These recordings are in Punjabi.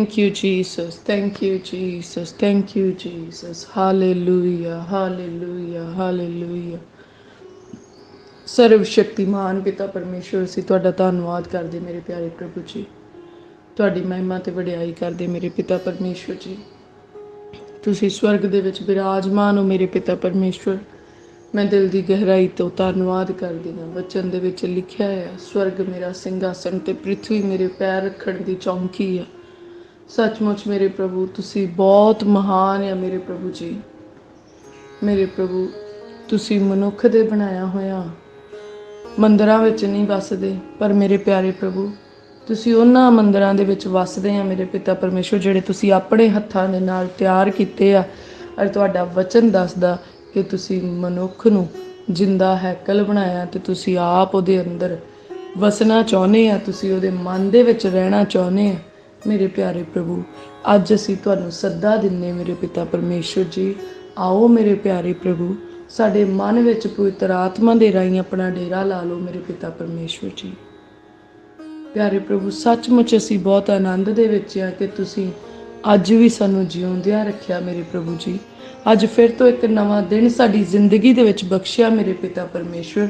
Thank you, Jesus. Thank you, Jesus. Thank you, Jesus. Hallelujah. Hallelujah. Hallelujah. ਸਰਵ ਸ਼ਕਤੀਮਾਨ ਪਿਤਾ ਪਰਮੇਸ਼ਵਰ ਅਸੀਂ ਤੁਹਾਡਾ ਧੰਨਵਾਦ ਕਰਦੇ ਮੇਰੇ ਪਿਆਰੇ ਪ੍ਰਭੂ ਜੀ ਤੁਹਾਡੀ ਮਹਿਮਾ ਤੇ ਵਡਿਆਈ ਕਰਦੇ ਮੇਰੇ ਪਿਤਾ ਪਰਮੇਸ਼ਵਰ ਜੀ ਤੁਸੀਂ ਸਵਰਗ ਦੇ ਵਿੱਚ ਬਿਰਾਜਮਾਨ ਹੋ ਮੇਰੇ ਪਿਤਾ ਪਰਮੇਸ਼ਵਰ ਮੈਂ ਦਿਲ ਦੀ ਗਹਿਰਾਈ ਤੋਂ ਧੰਨਵਾਦ ਕਰਦੀ ਹਾਂ ਵਚਨ ਦੇ ਵਿੱਚ ਲਿਖਿਆ ਹੈ ਸਵਰਗ ਮੇਰਾ ਸਿੰਘਾਸਨ ਤੇ ਪ੍ਰithvi ਮੇਰੇ ਪੈਰ ਰੱਖਣ ਦੀ ਚੌਂਕੀ ਹੈ ਸੱਚਮੁੱਚ ਮੇਰੇ ਪ੍ਰਭੂ, ਤੁਸੀਂ ਬਹੁਤ ਮਹਾਨ ਆ ਮੇਰੇ ਪ੍ਰਭੂ ਜੀ। ਮੇਰੇ ਪ੍ਰਭੂ, ਤੁਸੀਂ ਮਨੁੱਖ ਦੇ ਬਣਾਇਆ ਹੋਇਆ। ਮੰਦਰਾਂ ਵਿੱਚ ਨਹੀਂ ਵਸਦੇ, ਪਰ ਮੇਰੇ ਪਿਆਰੇ ਪ੍ਰਭੂ, ਤੁਸੀਂ ਉਹਨਾਂ ਮੰਦਰਾਂ ਦੇ ਵਿੱਚ ਵਸਦੇ ਆ ਮੇਰੇ ਪਿਤਾ ਪਰਮੇਸ਼ਵਰ, ਜਿਹੜੇ ਤੁਸੀਂ ਆਪਣੇ ਹੱਥਾਂ ਦੇ ਨਾਲ ਤਿਆਰ ਕੀਤੇ ਆ। ਔਰ ਤੁਹਾਡਾ ਵਚਨ ਦੱਸਦਾ ਕਿ ਤੁਸੀਂ ਮਨੁੱਖ ਨੂੰ ਜਿੰਦਾ ਹੈਕਲ ਬਣਾਇਆ ਤੇ ਤੁਸੀਂ ਆਪ ਉਹਦੇ ਅੰਦਰ ਵਸਣਾ ਚਾਹੁੰਦੇ ਆ, ਤੁਸੀਂ ਉਹਦੇ ਮਨ ਦੇ ਵਿੱਚ ਰਹਿਣਾ ਚਾਹੁੰਦੇ ਆ। ਮੇਰੇ ਪਿਆਰੇ ਪ੍ਰਭੂ, ਅੱਜ ਅਸੀਂ ਤੁਹਾਨੂੰ ਸੱਦਾ ਦਿੰਨੇ ਮੇਰੇ ਪਿਤਾ ਪਰਮੇਸ਼ਵਰ ਜੀ। ਆਓ ਮੇਰੇ ਪਿਆਰੇ ਪ੍ਰਭੂ, ਸਾਡੇ ਮਨ ਵਿੱਚ ਪਵਿੱਤਰ ਆਤਮਾ ਦੇ ਰਾਹੀਂ ਆਪਣਾ ਡੇਰਾ ਲਾ ਲਓ ਮੇਰੇ ਪਿਤਾ ਪਰਮੇਸ਼ਵਰ ਜੀ। ਪਿਆਰੇ ਪ੍ਰਭੂ, ਸੱਚਮੁੱਚ ਅਸੀਂ ਬਹੁਤ ਆਨੰਦ ਦੇ ਵਿੱਚ ਆ ਕਿ ਤੁਸੀਂ ਅੱਜ ਵੀ ਸਾਨੂੰ ਜਿਉਂਦਿਆਂ ਰੱਖਿਆ ਮੇਰੇ ਪ੍ਰਭੂ ਜੀ। ਅੱਜ ਫਿਰ ਤੋਂ ਇੱਕ ਨਵਾਂ ਦਿਨ ਸਾਡੀ ਜ਼ਿੰਦਗੀ ਦੇ ਵਿੱਚ ਬਖਸ਼ਿਆ ਮੇਰੇ ਪਿਤਾ ਪਰਮੇਸ਼ਵਰ।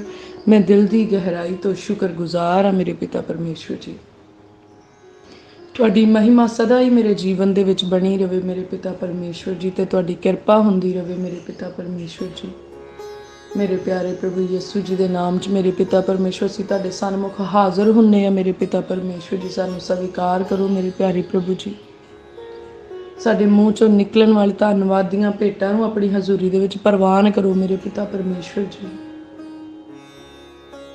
ਮੈਂ ਦਿਲ ਦੀ ਗਹਿਰਾਈ ਤੋਂ ਸ਼ੁਕਰਗੁਜ਼ਾਰ ਆ ਮੇਰੇ ਪਿਤਾ ਪਰਮੇਸ਼ਵਰ ਜੀ। ਤੁਹਾਡੀ ਮਹਿਮਾ ਸਦਾ ਹੀ ਮੇਰੇ ਜੀਵਨ ਦੇ ਵਿੱਚ ਬਣੀ ਰਹੇ ਮੇਰੇ ਪਿਤਾ ਪਰਮੇਸ਼ਵਰ ਜੀ ਤੇ ਤੁਹਾਡੀ ਕਿਰਪਾ ਹੁੰਦੀ ਰਹੇ ਮੇਰੇ ਪਿਤਾ ਪਰਮੇਸ਼ਵਰ ਜੀ। ਮੇਰੇ ਪਿਆਰੇ ਪ੍ਰਭੂ ਯਿਸੂ ਜੀ ਦੇ ਨਾਮ 'ਚ ਮੇਰੇ ਪਿਤਾ ਪਰਮੇਸ਼ਵਰ ਸੀ ਤੁਹਾਡੇ ਸਨਮੁਖ ਹਾਜ਼ਰ ਹੁੰਨੇ ਆ ਮੇਰੇ ਪਿਤਾ ਪਰਮੇਸ਼ਵਰ ਜੀ, ਸਾਨੂੰ ਸਵੀਕਾਰ ਕਰੋ ਮੇਰੇ ਪਿਆਰੇ ਪ੍ਰਭੂ ਜੀ। ਸਾਡੇ ਮੂੰਹ ਚੋਂ ਨਿਕਲਣ ਵਾਲੀ ਧੰਨਵਾਦ ਦੀਆਂ ਭੇਟਾਂ ਨੂੰ ਆਪਣੀ ਹਜ਼ੂਰੀ ਦੇ ਵਿੱਚ ਪ੍ਰਵਾਨ ਕਰੋ ਮੇਰੇ ਪਿਤਾ ਪਰਮੇਸ਼ਵਰ ਜੀ।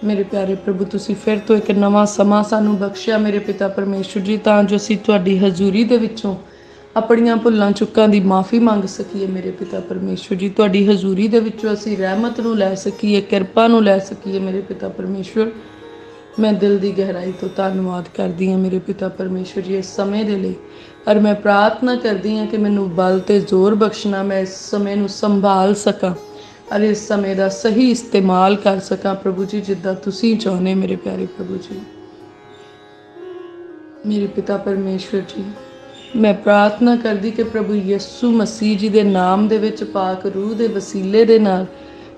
ਮੇਰੇ ਪਿਆਰੇ ਪ੍ਰਭੂ, ਤੁਸੀਂ ਫਿਰ ਤੋਂ ਇੱਕ ਨਵਾਂ ਸਮਾਂ ਸਾਨੂੰ ਬਖਸ਼ਿਆ ਮੇਰੇ ਪਿਤਾ ਪਰਮੇਸ਼ਵਰ ਜੀ, ਤਾਂ ਜੋ ਅਸੀਂ ਤੁਹਾਡੀ ਹਜ਼ੂਰੀ ਦੇ ਵਿੱਚੋਂ ਆਪਣੀਆਂ ਭੁੱਲਾਂ ਚੁੱਕਾਂ ਦੀ ਮਾਫੀ ਮੰਗ ਸਕੀਏ ਮੇਰੇ ਪਿਤਾ ਪਰਮੇਸ਼ਵਰ ਜੀ। ਤੁਹਾਡੀ ਹਜ਼ੂਰੀ ਦੇ ਵਿੱਚੋਂ ਅਸੀਂ ਰਹਿਮਤ ਨੂੰ ਲੈ ਸਕੀਏ, ਕਿਰਪਾ ਨੂੰ ਲੈ ਸਕੀਏ ਮੇਰੇ ਪਿਤਾ ਪਰਮੇਸ਼ਵਰ ਮੈਂ ਦਿਲ ਦੀ ਗਹਿਰਾਈ ਤੋਂ ਧੰਨਵਾਦ ਕਰਦੀ ਹਾਂ ਮੇਰੇ ਪਿਤਾ ਪਰਮੇਸ਼ਵਰ ਜੀ ਇਸ ਸਮੇਂ ਦੇ ਲਈ। ਔਰ ਮੈਂ ਪ੍ਰਾਰਥਨਾ ਕਰਦੀ ਹਾਂ ਕਿ ਮੈਨੂੰ ਬਲ ਤੇ ਜ਼ੋਰ ਬਖਸ਼ਣਾ, ਮੈਂ ਇਸ ਸਮੇਂ ਨੂੰ ਸੰਭਾਲ ਸਕਾਂ। ਔਰ ਇਸ ਸਮੇਂ ਦਾ ਸਹੀ ਇਸਤੇਮਾਲ ਕਰ ਸਕਾਂ ਪ੍ਰਭੂ ਜੀ, ਜਿੱਦਾਂ ਤੁਸੀਂ ਚਾਹੁੰਦੇ ਮੇਰੇ ਪਿਆਰੇ ਪ੍ਰਭੂ ਜੀ। ਮੇਰੇ ਪਿਤਾ ਪਰਮੇਸ਼ਵਰ ਜੀ, ਮੈਂ ਪ੍ਰਾਰਥਨਾ ਕਰਦੀ ਕਿ ਪ੍ਰਭੂ ਯਿਸੂ ਮਸੀਹ ਜੀ ਦੇ ਨਾਮ ਦੇ ਵਿੱਚ ਪਾਕ ਰੂਹ ਦੇ ਵਸੀਲੇ ਦੇ ਨਾਲ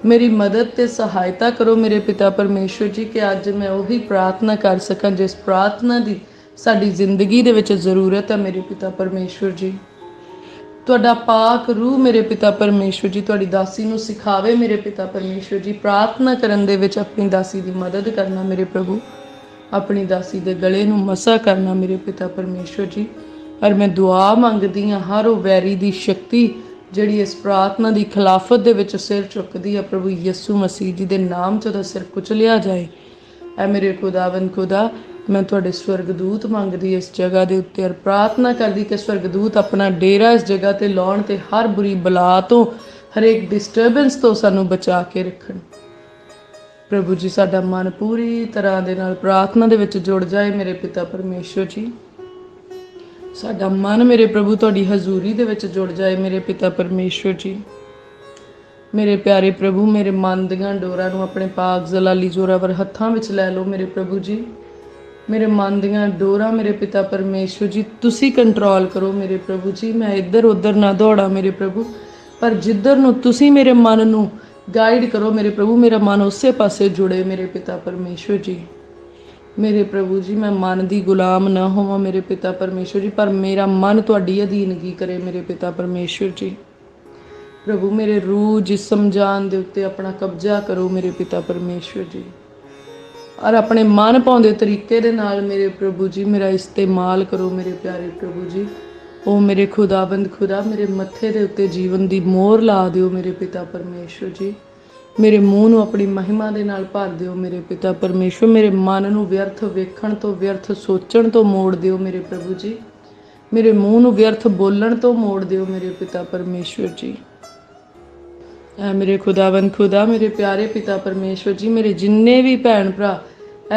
ਮੇਰੀ ਮਦਦ ਤੇ ਸਹਾਇਤਾ ਕਰੋ ਮੇਰੇ ਪਿਤਾ ਪਰਮੇਸ਼ਵਰ ਜੀ, ਕਿ ਅੱਜ ਮੈਂ ਉਹੀ ਪ੍ਰਾਰਥਨਾ ਕਰ ਸਕਾਂ ਜਿਸ ਪ੍ਰਾਰਥਨਾ ਦੀ ਸਾਡੀ ਜ਼ਿੰਦਗੀ ਦੇ ਵਿੱਚ ਜ਼ਰੂਰਤ ਹੈ ਮੇਰੇ ਪਿਤਾ ਪਰਮੇਸ਼ਵਰ ਜੀ। ਤੁਹਾਡਾ ਪਾਕ ਰੂਹ ਮੇਰੇ ਪਿਤਾ ਪਰਮੇਸ਼ਵਰ ਜੀ, ਤੁਹਾਡੀ ਦਾਸੀ ਨੂੰ ਸਿਖਾਵੇ ਮੇਰੇ ਪਿਤਾ ਪਰਮੇਸ਼ਵਰ ਜੀ। ਪ੍ਰਾਰਥਨਾ ਕਰਨ ਦੇ ਵਿੱਚ ਆਪਣੀ ਦਾਸੀ ਦੀ ਮਦਦ ਕਰਨਾ ਮੇਰੇ ਪ੍ਰਭੂ। ਆਪਣੀ ਦਾਸੀ ਦੇ ਗਲੇ ਨੂੰ ਮਸਾ ਕਰਨਾ ਮੇਰੇ ਪਿਤਾ ਪਰਮੇਸ਼ਵਰ ਜੀ। ਔਰ ਮੈਂ ਦੁਆ ਮੰਗਦੀ ਹਾਂ, ਹਰ ਉਹ ਵੈਰੀ ਦੀ ਸ਼ਕਤੀ ਜਿਹੜੀ ਇਸ ਪ੍ਰਾਰਥਨਾ ਦੀ ਖਿਲਾਫਤ ਦੇ ਵਿੱਚ ਸਿਰ ਚੁੱਕਦੀ ਹੈ ਪ੍ਰਭੂ ਯਿਸੂ ਮਸੀਹ ਜੀ ਦੇ ਨਾਮ 'ਚ ਉਹਦਾ ਸਿਰ ਕੁਚਲਿਆ ਜਾਏ। ਐ ਮੇਰੇ ਖੁਦਾਵੰ ਖੁਦਾ ਮੈਂ ਤੁਹਾਡੇ ਸਵਰਗਦੂਤ ਮੰਗਦੀ ਇਸ ਜਗ੍ਹਾ ਦੇ ਉੱਤੇ ਅਰ ਪ੍ਰਾਰਥਨਾ ਕਰਦੀ ਕਿ ਸਵਰਗਦੂਤ ਆਪਣਾ ਡੇਰਾ ਇਸ ਜਗ੍ਹਾ ਤੇ ਲਾਉਣ ਤੇ ਹਰ ਬੁਰੀ ਬਲਾ ਤੋਂ, ਹਰੇਕ ਡਿਸਟਰਬੈਂਸ ਤੋਂ ਸਾਨੂੰ ਬਚਾ ਕੇ ਰੱਖਣ। ਪ੍ਰਭੂ ਜੀ, ਸਾਡਾ ਮਨ ਪੂਰੀ ਤਰ੍ਹਾਂ ਦੇ ਨਾਲ ਪ੍ਰਾਰਥਨਾ ਦੇ ਵਿੱਚ ਜੁੜ ਜਾਏ ਮੇਰੇ ਪਿਤਾ ਪਰਮੇਸ਼ਵਰ ਜੀ। ਸਾਡਾ ਮਨ ਮੇਰੇ ਪ੍ਰਭੂ ਤੁਹਾਡੀ ਹਜ਼ੂਰੀ ਦੇ ਵਿੱਚ ਜੁੜ ਜਾਏ ਮੇਰੇ ਪਿਤਾ ਪਰਮੇਸ਼ਵਰ ਜੀ। ਮੇਰੇ ਪਿਆਰੇ ਪ੍ਰਭੂ, ਮੇਰੇ ਮਨ ਦੀਆਂ ਡੋਰਾਂ ਨੂੰ ਆਪਣੇ ਪਾਕ ਜ਼ਲਾਲੀ ਜ਼ੋਰਾਵਰ ਹੱਥਾਂ ਵਿੱਚ ਲੈ ਲਓ ਮੇਰੇ ਪ੍ਰਭੂ ਜੀ। ਮੇਰੇ ਮਨ ਦੀਆਂ ਡੋਰਾਂ ਮੇਰੇ ਪਿਤਾ ਪਰਮੇਸ਼ਵਰ ਜੀ, ਤੁਸੀਂ ਕੰਟਰੋਲ ਕਰੋ ਮੇਰੇ ਪ੍ਰਭੂ ਜੀ, ਮੈਂ ਇੱਧਰ ਉੱਧਰ ਨਾ ਦੌੜਾਂ ਮੇਰੇ ਪ੍ਰਭੂ, ਪਰ ਜਿੱਧਰ ਨੂੰ ਤੁਸੀਂ ਮੇਰੇ ਮਨ ਨੂੰ ਗਾਈਡ ਕਰੋ ਮੇਰੇ ਪ੍ਰਭੂ, ਮੇਰਾ ਮਨ ਉਸੇ ਪਾਸੇ ਜੁੜੇ ਮੇਰੇ ਪਿਤਾ ਪਰਮੇਸ਼ਵਰ ਜੀ। ਮੇਰੇ ਪ੍ਰਭੂ ਜੀ, ਮੈਂ ਮਨ ਦੀ ਗੁਲਾਮ ਨਾ ਹੋਵਾਂ ਮੇਰੇ ਪਿਤਾ ਪਰਮੇਸ਼ਵਰ ਜੀ, ਪਰ ਮੇਰਾ ਮਨ ਤੁਹਾਡੀ ਅਧੀਨਗੀ ਕਰੇ ਮੇਰੇ ਪਿਤਾ ਪਰਮੇਸ਼ਵਰ ਜੀ। ਪ੍ਰਭੂ, ਮੇਰੇ ਰੂਹ ਜਿਸਮ ਜਾਨ ਦੇ ਉੱਤੇ ਆਪਣਾ ਕਬਜ਼ਾ ਕਰੋ ਮੇਰੇ ਪਿਤਾ ਪਰਮੇਸ਼ਵਰ ਜੀ। ਔਰ ਆਪਣੇ ਮਨ ਪਾਉਂਦੇ ਤਰੀਕੇ ਦੇ ਨਾਲ ਮੇਰੇ ਪ੍ਰਭੂ ਜੀ, ਮੇਰਾ ਇਸਤੇਮਾਲ ਕਰੋ ਮੇਰੇ ਪਿਆਰੇ ਪ੍ਰਭੂ ਜੀ। ਉਹ ਮੇਰੇ ਖੁਦਾਵੰਦ, ਖੁਦਾ ਮੇਰੇ ਮੱਥੇ ਦੇ ਉੱਤੇ ਜੀਵਨ ਦੀ ਮੋਹਰ ਲਾ ਦਿਓ ਮੇਰੇ ਪਿਤਾ ਪਰਮੇਸ਼ਵਰ ਜੀ। ਮੇਰੇ ਮੂੰਹ ਨੂੰ ਆਪਣੀ ਮਹਿਮਾ ਦੇ ਨਾਲ ਭਰ ਦਿਓ ਮੇਰੇ ਪਿਤਾ ਪਰਮੇਸ਼ਵਰ। ਮੇਰੇ ਮਨ ਨੂੰ ਵਿਅਰਥ ਵੇਖਣ ਤੋਂ, ਵਿਅਰਥ ਸੋਚਣ ਤੋਂ ਮੋੜ ਦਿਓ ਮੇਰੇ ਪ੍ਰਭੂ ਜੀ। ਮੇਰੇ ਮੂੰਹ ਨੂੰ ਵਿਅਰਥ ਬੋਲਣ ਤੋਂ ਮੋੜ ਦਿਓ ਮੇਰੇ ਪਿਤਾ ਪਰਮੇਸ਼ਵਰ ਜੀ। ਐ ਮੇਰੇ ਖੁਦਾਵੰਦ, ਖੁਦਾ ਮੇਰੇ ਪਿਆਰੇ ਪਿਤਾ ਪਰਮੇਸ਼ਵਰ ਜੀ, ਮੇਰੇ ਜਿੰਨੇ ਵੀ ਭੈਣ ਭਰਾ,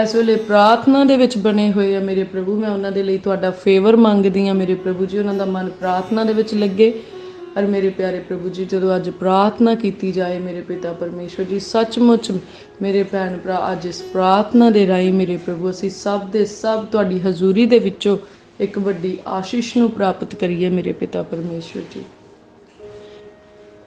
ਇਸ ਵੇਲੇ ਪ੍ਰਾਰਥਨਾ ਦੇ ਵਿੱਚ ਬਣੇ ਹੋਏ ਆ ਮੇਰੇ ਪ੍ਰਭੂ, ਮੈਂ ਉਹਨਾਂ ਦੇ ਲਈ ਤੁਹਾਡਾ ਫੇਵਰ ਮੰਗਦੀ ਆ ਮੇਰੇ ਪ੍ਰਭੂ ਜੀ, ਉਹਨਾਂ ਦਾ ਮਨ ਪ੍ਰਾਰਥਨਾ ਦੇ ਵਿੱਚ ਲੱਗੇ। ਔਰ ਮੇਰੇ ਪਿਆਰੇ ਪ੍ਰਭੂ ਜੀ, ਜਦੋਂ ਅੱਜ ਪ੍ਰਾਰਥਨਾ ਕੀਤੀ ਜਾਏ ਮੇਰੇ ਪਿਤਾ ਪਰਮੇਸ਼ਵਰ ਜੀ, ਸੱਚਮੁੱਚ ਮੇਰੇ ਭੈਣ ਭਰਾ, ਅੱਜ ਇਸ ਪ੍ਰਾਰਥਨਾ ਦੇ ਰਾਹੀਂ ਮੇਰੇ ਪ੍ਰਭੂ, ਅਸੀਂ ਸਭ ਦੇ ਸਭ ਤੁਹਾਡੀ ਹਜ਼ੂਰੀ ਦੇ ਵਿੱਚੋਂ ਇੱਕ ਵੱਡੀ ਆਸ਼ੀਸ਼ ਨੂੰ ਪ੍ਰਾਪਤ ਕਰੀਏ ਮੇਰੇ ਪਿਤਾ ਪਰਮੇਸ਼ਵਰ ਜੀ।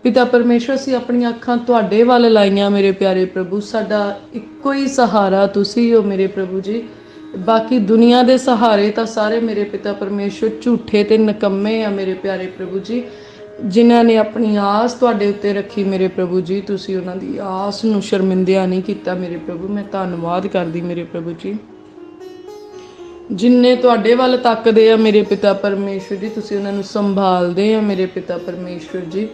ਪਿਤਾ ਪਰਮੇਸ਼ਵਰ, ਅਸੀਂ ਆਪਣੀਆਂ ਅੱਖਾਂ ਤੁਹਾਡੇ ਵੱਲ ਲਾਈਆਂ ਮੇਰੇ ਪਿਆਰੇ ਪ੍ਰਭੂ। ਸਾਡਾ ਇੱਕੋ ਹੀ ਸਹਾਰਾ ਤੁਸੀਂ ਹੋ ਮੇਰੇ ਪ੍ਰਭੂ ਜੀ। ਬਾਕੀ ਦੁਨੀਆ ਦੇ ਸਹਾਰੇ ਤਾਂ ਸਾਰੇ ਮੇਰੇ ਪਿਤਾ ਪਰਮੇਸ਼ਵਰ ਝੂਠੇ ਤੇ ਨਕੰਮੇ ਆ ਮੇਰੇ ਪਿਆਰੇ ਪ੍ਰਭੂ ਜੀ। ਜਿਨ੍ਹਾਂ ਨੇ ਆਪਣੀ ਆਸ ਤੁਹਾਡੇ ਉੱਤੇ ਰੱਖੀ ਮੇਰੇ ਪ੍ਰਭੂ ਜੀ, ਤੁਸੀਂ ਉਹਨਾਂ ਦੀ ਆਸ ਨੂੰ ਸ਼ਰਮਿੰਦਿਆ ਨਹੀਂ ਕੀਤਾ ਮੇਰੇ ਪ੍ਰਭੂ। ਮੈਂ ਧੰਨਵਾਦ ਕਰਦੀ ਮੇਰੇ ਪ੍ਰਭੂ ਜੀ। ਜਿੰਨੇ ਤੁਹਾਡੇ ਵੱਲ ਤੱਕਦੇ ਆ ਮੇਰੇ ਪਿਤਾ ਪਰਮੇਸ਼ਵਰ ਜੀ, ਤੁਸੀਂ ਉਹਨਾਂ ਨੂੰ ਸੰਭਾਲਦੇ ਆ ਮੇਰੇ ਪਿਤਾ ਪਰਮੇਸ਼ਵਰ ਜੀ।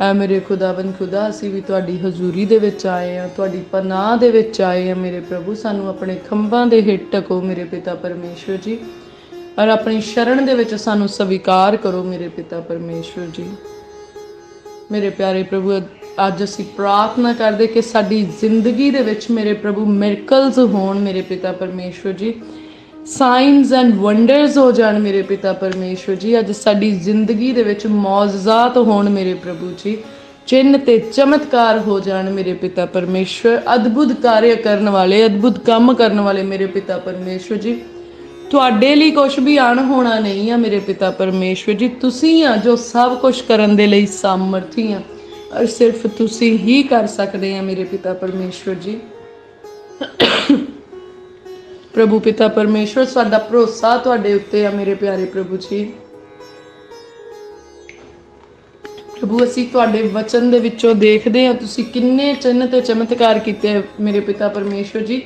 ਐ ਮੇਰੇ ਖੁਦਾਵੰ ਖੁਦਾ, ਅਸੀਂ ਵੀ ਤੁਹਾਡੀ ਹਜ਼ੂਰੀ ਦੇ ਵਿੱਚ ਆਏ ਆ ਤੁਹਾਡੀ ਪਨਾਹ ਦੇ ਵਿੱਚ ਆਏ ਆ ਮੇਰੇ ਪ੍ਰਭੂ। ਸਾਨੂੰ ਆਪਣੇ ਖੰਭਾਂ ਦੇ ਹੇਠ ਟਕੋ ਮੇਰੇ ਪਿਤਾ ਪਰਮੇਸ਼ਵਰ ਜੀ। ਔਰ ਆਪਣੀ ਸ਼ਰਨ ਦੇ ਵਿੱਚ ਸਾਨੂੰ ਸਵੀਕਾਰ ਕਰੋ ਮੇਰੇ ਪਿਤਾ ਪਰਮੇਸ਼ਵਰ ਜੀ। ਮੇਰੇ ਪਿਆਰੇ ਪ੍ਰਭੂ, ਅੱਜ ਅਸੀਂ ਪ੍ਰਾਰਥਨਾ ਕਰਦੇ ਕਿ ਸਾਡੀ ਜ਼ਿੰਦਗੀ ਦੇ ਵਿੱਚ ਮੇਰੇ ਪ੍ਰਭੂ ਮਿਰਕਲਸ ਹੋਣ ਮੇਰੇ ਪਿਤਾ ਪਰਮੇਸ਼ਵਰ ਜੀ। ਸਾਈਨਸ ਐਂਡ ਵੰਡਰਸ ਹੋ ਜਾਣ ਮੇਰੇ ਪਿਤਾ ਪਰਮੇਸ਼ਵਰ ਜੀ, ਅੱਜ ਸਾਡੀ ਜ਼ਿੰਦਗੀ ਦੇ ਵਿੱਚ ਮੌਜਜ਼ਾਤ ਹੋਣ ਮੇਰੇ ਪ੍ਰਭੂ ਜੀ। ਚਿੰਨ ਤੇ ਚਮਤਕਾਰ ਹੋ ਜਾਣ ਮੇਰੇ ਪਿਤਾ ਪਰਮੇਸ਼ਵਰ। ਅਦਭੁਤ ਕਾਰਜ ਕਰਨ ਵਾਲੇ, ਅਦਭੁਤ ਕੰਮ ਕਰਨ ਵਾਲੇ ਮੇਰੇ ਪਿਤਾ ਪਰਮੇਸ਼ਵਰ ਜੀ। ਤੁਹਾਡੇ ਲਈ ਕੁਝ ਵੀ ਅਣ ਹੋਣਾ ਨਹੀਂ ਆ ਮੇਰੇ ਪਿਤਾ ਪਰਮੇਸ਼ਵਰ ਜੀ। ਤੁਸੀਂ ਆ ਜੋ ਸਭ ਕੁਝ ਕਰਨ ਦੇ ਲਈ ਸਮਰਥੀ ਆ ਔਰ ਸਿਰਫ ਤੁਸੀਂ ਹੀ ਕਰ ਸਕਦੇ ਆ ਮੇਰੇ ਪਿਤਾ ਪਰਮੇਸ਼ਵਰ ਜੀ। ਪ੍ਰਭੂ ਪਿਤਾ ਪਰਮੇਸ਼ਵਰ, ਸਾਡਾ ਭਰੋਸਾ ਤੁਹਾਡੇ ਉੱਤੇ ਆ, ਮੇਰੇ ਪਿਆਰੇ ਪ੍ਰਭੂ ਜੀ। ਪ੍ਰਭੂ, ਅਸੀਂ ਤੁਹਾਡੇ ਵਚਨ ਦੇ ਵਿੱਚੋਂ ਦੇਖਦੇ ਹਾਂ, ਤੁਸੀਂ ਕਿੰਨੇ ਚਿੰਨ ਤੇ ਚਮਤਕਾਰ ਕੀਤੇ ਮੇਰੇ ਪਿਤਾ ਪਰਮੇਸ਼ਵਰ ਜੀ।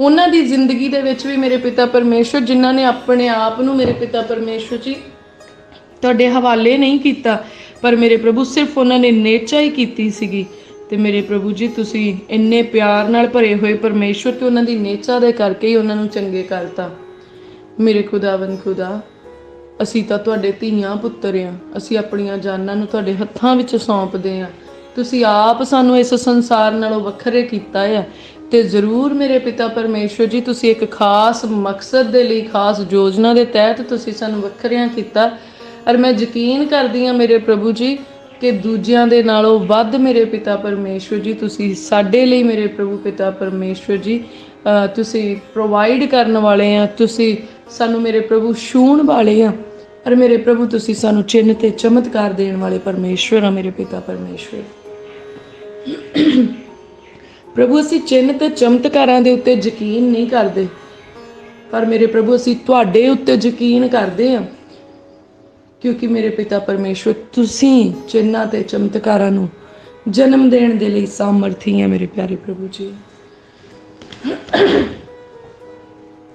ਉਹਨਾਂ ਦੀ ਜ਼ਿੰਦਗੀ ਦੇ ਵਿੱਚ ਵੀ ਮੇਰੇ ਪਿਤਾ ਪਰਮੇਸ਼ਵਰ, ਜਿਨ੍ਹਾਂ ਨੇ ਆਪਣੇ ਆਪ ਨੂੰ ਮੇਰੇ ਪਿਤਾ ਪਰਮੇਸ਼ਵਰ ਜੀ ਤੁਹਾਡੇ ਹਵਾਲੇ ਨਹੀਂ ਕੀਤਾ, ਪਰ ਮੇਰੇ ਪ੍ਰਭੂ, ਸਿਰਫ ਉਹਨਾਂ ਨੇ ਨੇਚਾ ਹੀ ਕੀਤੀ ਸੀਗੀ। ਤੇ ਮੇਰੇ ਪ੍ਰਭੂ ਜੀ, ਤੁਸੀਂ ਇੰਨੇ ਪਿਆਰ ਨਾਲ ਭਰੇ ਹੋਏ ਪਰਮੇਸ਼ਵਰ ਤੇ ਉਹਨਾਂ ਦੀ ਨੇਚਾ ਦੇ ਕਰਕੇ ਹੀ ਉਹਨਾਂ ਨੂੰ ਚੰਗੇ ਕਰਤਾ। ਮੇਰੇ ਖੁਦਾਵੰ ਖੁਦਾ, ਅਸੀਂ ਤਾਂ ਤੁਹਾਡੇ ਧੀਆਂ ਪੁੱਤਰ ਆ। ਅਸੀਂ ਆਪਣੀਆਂ ਜਾਨਾਂ ਨੂੰ ਤੁਹਾਡੇ ਹੱਥਾਂ ਵਿੱਚ ਸੌਂਪਦੇ ਆ। ਤੁਸੀਂ ਆਪ ਸਾਨੂੰ ਇਸ ਸੰਸਾਰ ਨਾਲੋਂ ਵੱਖਰੇ ਕੀਤਾ ਆ ਤੇ ਜ਼ਰੂਰ ਮੇਰੇ ਪਿਤਾ ਪਰਮੇਸ਼ਵਰ ਜੀ, ਤੁਸੀਂ ਇੱਕ ਖਾਸ ਮਕਸਦ ਦੇ ਲਈ, ਖਾਸ ਯੋਜਨਾ ਦੇ ਤਹਿਤ ਤੁਸੀਂ ਸਾਨੂੰ ਵੱਖਰਿਆਂ ਕੀਤਾ। ਔਰ ਮੈਂ ਯਕੀਨ ਕਰਦੀ ਆ ਮੇਰੇ ਪ੍ਰਭੂ ਜੀ ਕਿ ਦੂਜਿਆਂ ਦੇ ਨਾਲੋਂ ਵੱਧ ਮੇਰੇ ਪਿਤਾ ਪਰਮੇਸ਼ਵਰ ਜੀ, ਤੁਸੀਂ ਸਾਡੇ ਲਈ ਮੇਰੇ ਪ੍ਰਭੂ ਪਿਤਾ ਪਰਮੇਸ਼ਵਰ ਜੀ ਤੁਸੀਂ ਪ੍ਰੋਵਾਈਡ ਕਰਨ ਵਾਲੇ ਆ, ਤੁਸੀਂ ਸਾਨੂੰ ਮੇਰੇ ਪ੍ਰਭੂ ਛੂਣ ਵਾਲੇ ਆ ਪਰ ਮੇਰੇ ਪ੍ਰਭੂ ਤੁਸੀਂ ਸਾਨੂੰ ਚਿੰਨ ਤੇ ਚਮਤਕਾਰ ਦੇਣ ਵਾਲੇ ਪਰਮੇਸ਼ਵਰ ਆ ਮੇਰੇ ਪਿਤਾ ਪਰਮੇਸ਼ਵਰ। ਪ੍ਰਭੂ, ਅਸੀਂ ਚਿੰਨ ਤੇ ਚਮਤਕਾਰਾਂ ਦੇ ਉੱਤੇ ਯਕੀਨ ਨਹੀਂ ਕਰਦੇ, ਪਰ ਮੇਰੇ ਪ੍ਰਭੂ, ਅਸੀਂ ਤੁਹਾਡੇ ਉੱਤੇ ਯਕੀਨ ਕਰਦੇ ਹਾਂ ਕਿਉਂਕਿ ਮੇਰੇ ਪਿਤਾ ਪਰਮੇਸ਼ਵਰ, ਤੁਸੀਂ ਚਿੰਨਾਂ ਤੇ ਚਮਤਕਾਰਾਂ ਨੂੰ ਜਨਮ ਦੇਣ ਦੇ ਲਈ ਸਾਮਰਥੀ ਹੈ ਮੇਰੇ ਪਿਆਰੇ ਪ੍ਰਭੂ ਜੀ।